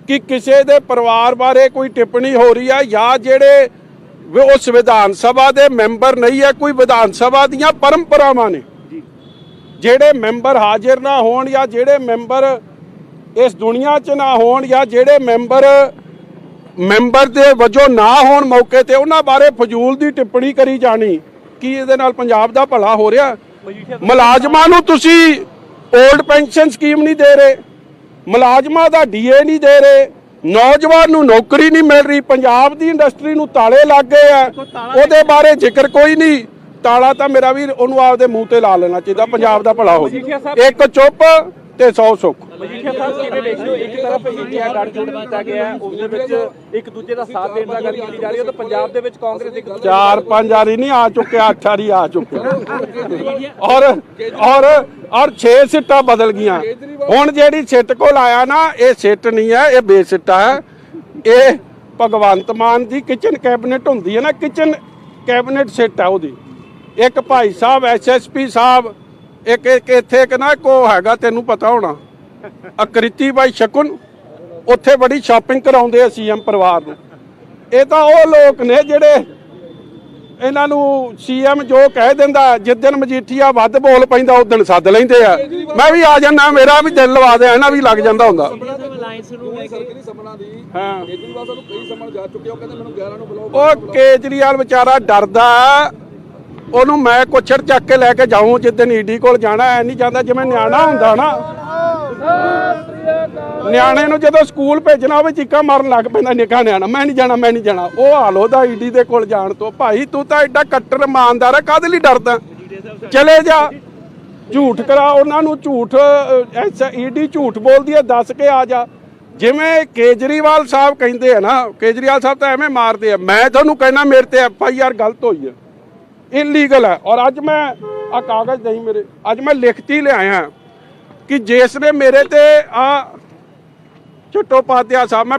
ਕਿ ਕਿਸੇ ਦੇ ਪਰਿਵਾਰ ਬਾਰੇ ਕੋਈ ਟਿੱਪਣੀ ਹੋ ਰਹੀ ਹੈ ਜਾਂ ਜਿਹੜੇ ਉਸ ਵਿਧਾਨ ਸਭਾ ਦੇ ਮੈਂਬਰ ਨਹੀਂ ਹੈ ਕੋਈ ਵਿਧਾਨ ਸਭਾ ਦੀਆਂ ਪਰੰਪਰਾਵਾਂ ਨੇ। ਜਿਹੜੇ ਮੈਂਬਰ ਹਾਜ਼ਰ ਨਾ ਹੋਣ ਜਾਂ ਜਿਹੜੇ ਮੈਂਬਰ ਇਸ ਦੁਨੀਆ 'ਚ ਨਾ ਹੋਣ ਜਾਂ ਜਿਹੜੇ ਮੈਂਬਰ ਮੈਂਬਰ ਦੇ ਵਜੋਂ ਨਾ ਹੋਣ ਮੌਕੇ ਤੇ ਉਹਨਾਂ ਬਾਰੇ ਫਜ਼ੂਲ ਦੀ ਟਿੱਪਣੀ ਕਰੀ ਜਾਣੀ ਕੀ ਇਹਦੇ ਨਾਲ ਪੰਜਾਬ ਦਾ ਭਲਾ ਹੋ ਰਿਹਾ? ਮੁਲਾਜ਼ਮਾਂ ਨੂੰ ਤੁਸੀਂ 올ਡ ਪੈਨਸ਼ਨ ਸਕੀਮ ਨਹੀਂ ਦੇ ਰਹੇ। ਮੁਲਾਜ਼ਮਾਂ ਦਾ ਡੀਏ ਨਹੀਂ ਦੇ ਰਹੇ ਨੌਜਵਾਨ ਨੂੰ ਨੌਕਰੀ ਨਹੀਂ ਮਿਲ ਰਹੀ ਪੰਜਾਬ ਦੀ ਇੰਡਸਟਰੀ ਨੂੰ ਤਾਲੇ ਲੱਗ ਗਏ ਆ ਉਹਦੇ ਬਾਰੇ ਜ਼ਿਕਰ ਕੋਈ ਨਹੀਂ ਤਾਲਾ ਤਾਂ ਮੇਰਾ ਵੀ ਉਹਨੂੰ ਆਪਦੇ ਮੂੰਹ ਤੇ ਲਾ ਲੈਣਾ ਚਾਹੀਦਾ ਪੰਜਾਬ ਦਾ ਭਲਾ ਹੋ ਇੱਕ ਚੁੱਪ ਤੇ 100 ਸੁੱਖ। ਮਜੀਠੀਆ ਸਾਹਿਬ ਕਿਵੇਂ ਦੇਖਦੇ ਹੋ? ਇੱਕ ਤਰਫ ਇੰਡੀਆ ਗੱਠਜੋੜ ਕੀਤਾ ਗਿਆ ਹੈ, ਉਸ ਦੇ ਵਿੱਚ ਇੱਕ ਦੂਜੇ ਦਾ ਸਾਥ ਦੇਣ ਦਾ ਗੱਲ ਕੀਤੀ ਜਾ ਰਹੀ ਹੈ ਤਾਂ ਪੰਜਾਬ ਦੇ ਵਿੱਚ ਕਾਂਗਰਸ ਇੱਕ ਦੂਜੇ ਚਾਰ ਪੰਜ ਵਾਰੀ ਨਹੀਂ ਆ ਚੁੱਕਿਆ ਅੱਠ ਵਾਰੀ ਆ ਚੁੱਕਿਆ ਔਰ ਔਰ ਔਰ 6 ਸਿੱਟਾਂ ਬਦਲ ਗਈਆਂ। ਹੁਣ ਜਿਹੜੀ ਸਿੱਟ ਕੋਲ ਆਇਆ ਨਾ ਇਹ ਸਿੱਟ ਨਹੀਂ ਹੈ ਇਹ ਬੇਸਿੱਟਾ ਹੈ। ਇਹ ਭਗਵੰਤ ਮਾਨ ਦੀ ਕਿਚਨ ਕੈਬਨਿਟ ਹੁੰਦੀ ਹੈ ਨਾ ਕਿਚਨ ਕੈਬਨਿਟ ਸਿੱਟ ਹੈ ਉਹਦੀ। ਇੱਕ ਭਾਈ ਸਾਹਿਬ ਐਸਐਸਪੀ ਸਾਹਿਬ ਇੱਕ ਇੱਕ ਇੱਥੇ ਇੱਕ ਨਾ ਕੋ ਹੈਗਾ ਤੈਨੂੰ ਪਤਾ ਹੋਣਾ। ਅਕ੍ਰਿਤੀ ਬਾਈ ਸ਼ਕੁਨ ਉੱਥੇ ਬੜੀ ਸ਼ਾਪਿੰਗ ਕਰਾਉਂਦੇ ਆ ਸੀਐਮ ਪਰਿਵਾਰ ਨੂੰ। ਇਹ ਤਾਂ ਉਹ ਲੋਕ ਨੇ ਜਿਹੜੇ ਇਹਨਾਂ ਨੂੰ ਸੀਐਮ ਜੋ ਕਹਿ ਦਿੰਦਾ ਜਿੱਦਣ ਮਜੀਠੀਆ ਵੱਧ ਬੋਲ ਪੈਂਦਾ ਉਦੋਂ ਸੱਦ ਲੈਂਦੇ ਆ। ਮੈਂ ਵੀ ਆ ਜਾਣਾ ਮੇਰਾ ਵੀ ਦਿਲ ਲਵਾ ਦੇ ਇਹਨਾਂ ਵੀ ਲੱਗ ਜਾਂਦਾ ਹੁੰਦਾ। ਸਰਕਾਰੀ ਸਮਣਾ ਦੀ ਹਾਂ। ਕੇਜਰੀਵਾਲ ਸਾਨੂੰ ਕਈ ਸਮਣ ਜਾ ਚੁੱਕੇ ਆ, ਉਹ ਕਹਿੰਦੇ ਮੈਨੂੰ 11 ਨੂੰ ਬੁਲਾਓ ਉਹ ਕੇਜਰੀਵਾਲ ਵਿਚਾਰਾ ਡਰਦਾ। ਉਹਨੂੰ ਮੈਂ ਕੁਛੜ ਚੱਕ ਕੇ ਲੈ ਕੇ ਜਾਊਂ, ਜਿੱਦਣ ਈਡੀ ਕੋਲ ਜਾਣਾ, ਐ ਨਹੀਂ ਜਾਂਦਾ ਜਿਵੇਂ ਨਿਆਣਾ ਹੁੰਦਾ ਨਾ। ਨਿਆਣੇ ਨੂੰ ਜਦੋਂ ਸਕੂਲ ਭੇਜਣਾ ਹੋਵੇ, ਚੀਕਾਂ ਮਾਰਨ ਲੱਗ ਪੈਂਦਾ ਨਿੱਕਾ ਨਿਆਣਾ। ਮੈਂ ਨਹੀਂ ਜਾਣਾ, ਮੈਂ ਨਹੀਂ ਜਾਣਾ। ਉਹ ਹਾਲ ਉਹਦਾ ਈਡੀ ਦੇ ਕੋਲ ਜਾਣ ਤੋਂ। ਭਾਈ, ਤੂੰ ਤਾਂ ਐਡਾ ਕੱਟਰ ਇਮਾਨਦਾਰ ਹੈ ਕਾਹਦੇ ਲਈ ਡਰਦਾ? ਚਲੇ ਜਾ। ਝੂਠ ਕਰਾ, ਉਹਨਾਂ ਨੂੰ ਝੂਠ ਐਸਾ, ਈਡੀ ਝੂਠ ਬੋਲਦੀ ਹੈ ਦੱਸ ਕੇ ਆ ਜਾ। ਜਿਵੇਂ ਕੇਜਰੀਵਾਲ ਸਾਹਿਬ ਕਹਿੰਦੇ ਆ ਨਾ, ਕੇਜਰੀਵਾਲ ਸਾਹਿਬ ਤਾਂ ਐਵੇਂ ਮਾਰਦੇ ਆ। ਮੈਂ ਤੁਹਾਨੂੰ ਕਹਿਣਾ, ਮੇਰੇ ਤੇ ਐਫ ਆਈ ਆਰ ਗਲਤ ਹੋਈ ਹੈ ਇਲੀਗਲ ਹੈ। ਔਰ ਅੱਜ ਮੈਂ ਆ ਕਾਗਜ਼ ਨਹੀਂ ਮੇਰੇ, ਅੱਜ ਮੈਂ ਲਿਖਤੀ ਲਿਆਇਆ ਕਿ ਜਿਸ ਨੇ ਮੇਰੇ ਤੇ ਆ ਚਟੋਪਾਧਿਆ ਸਾਹਿਬ ਮੈਂ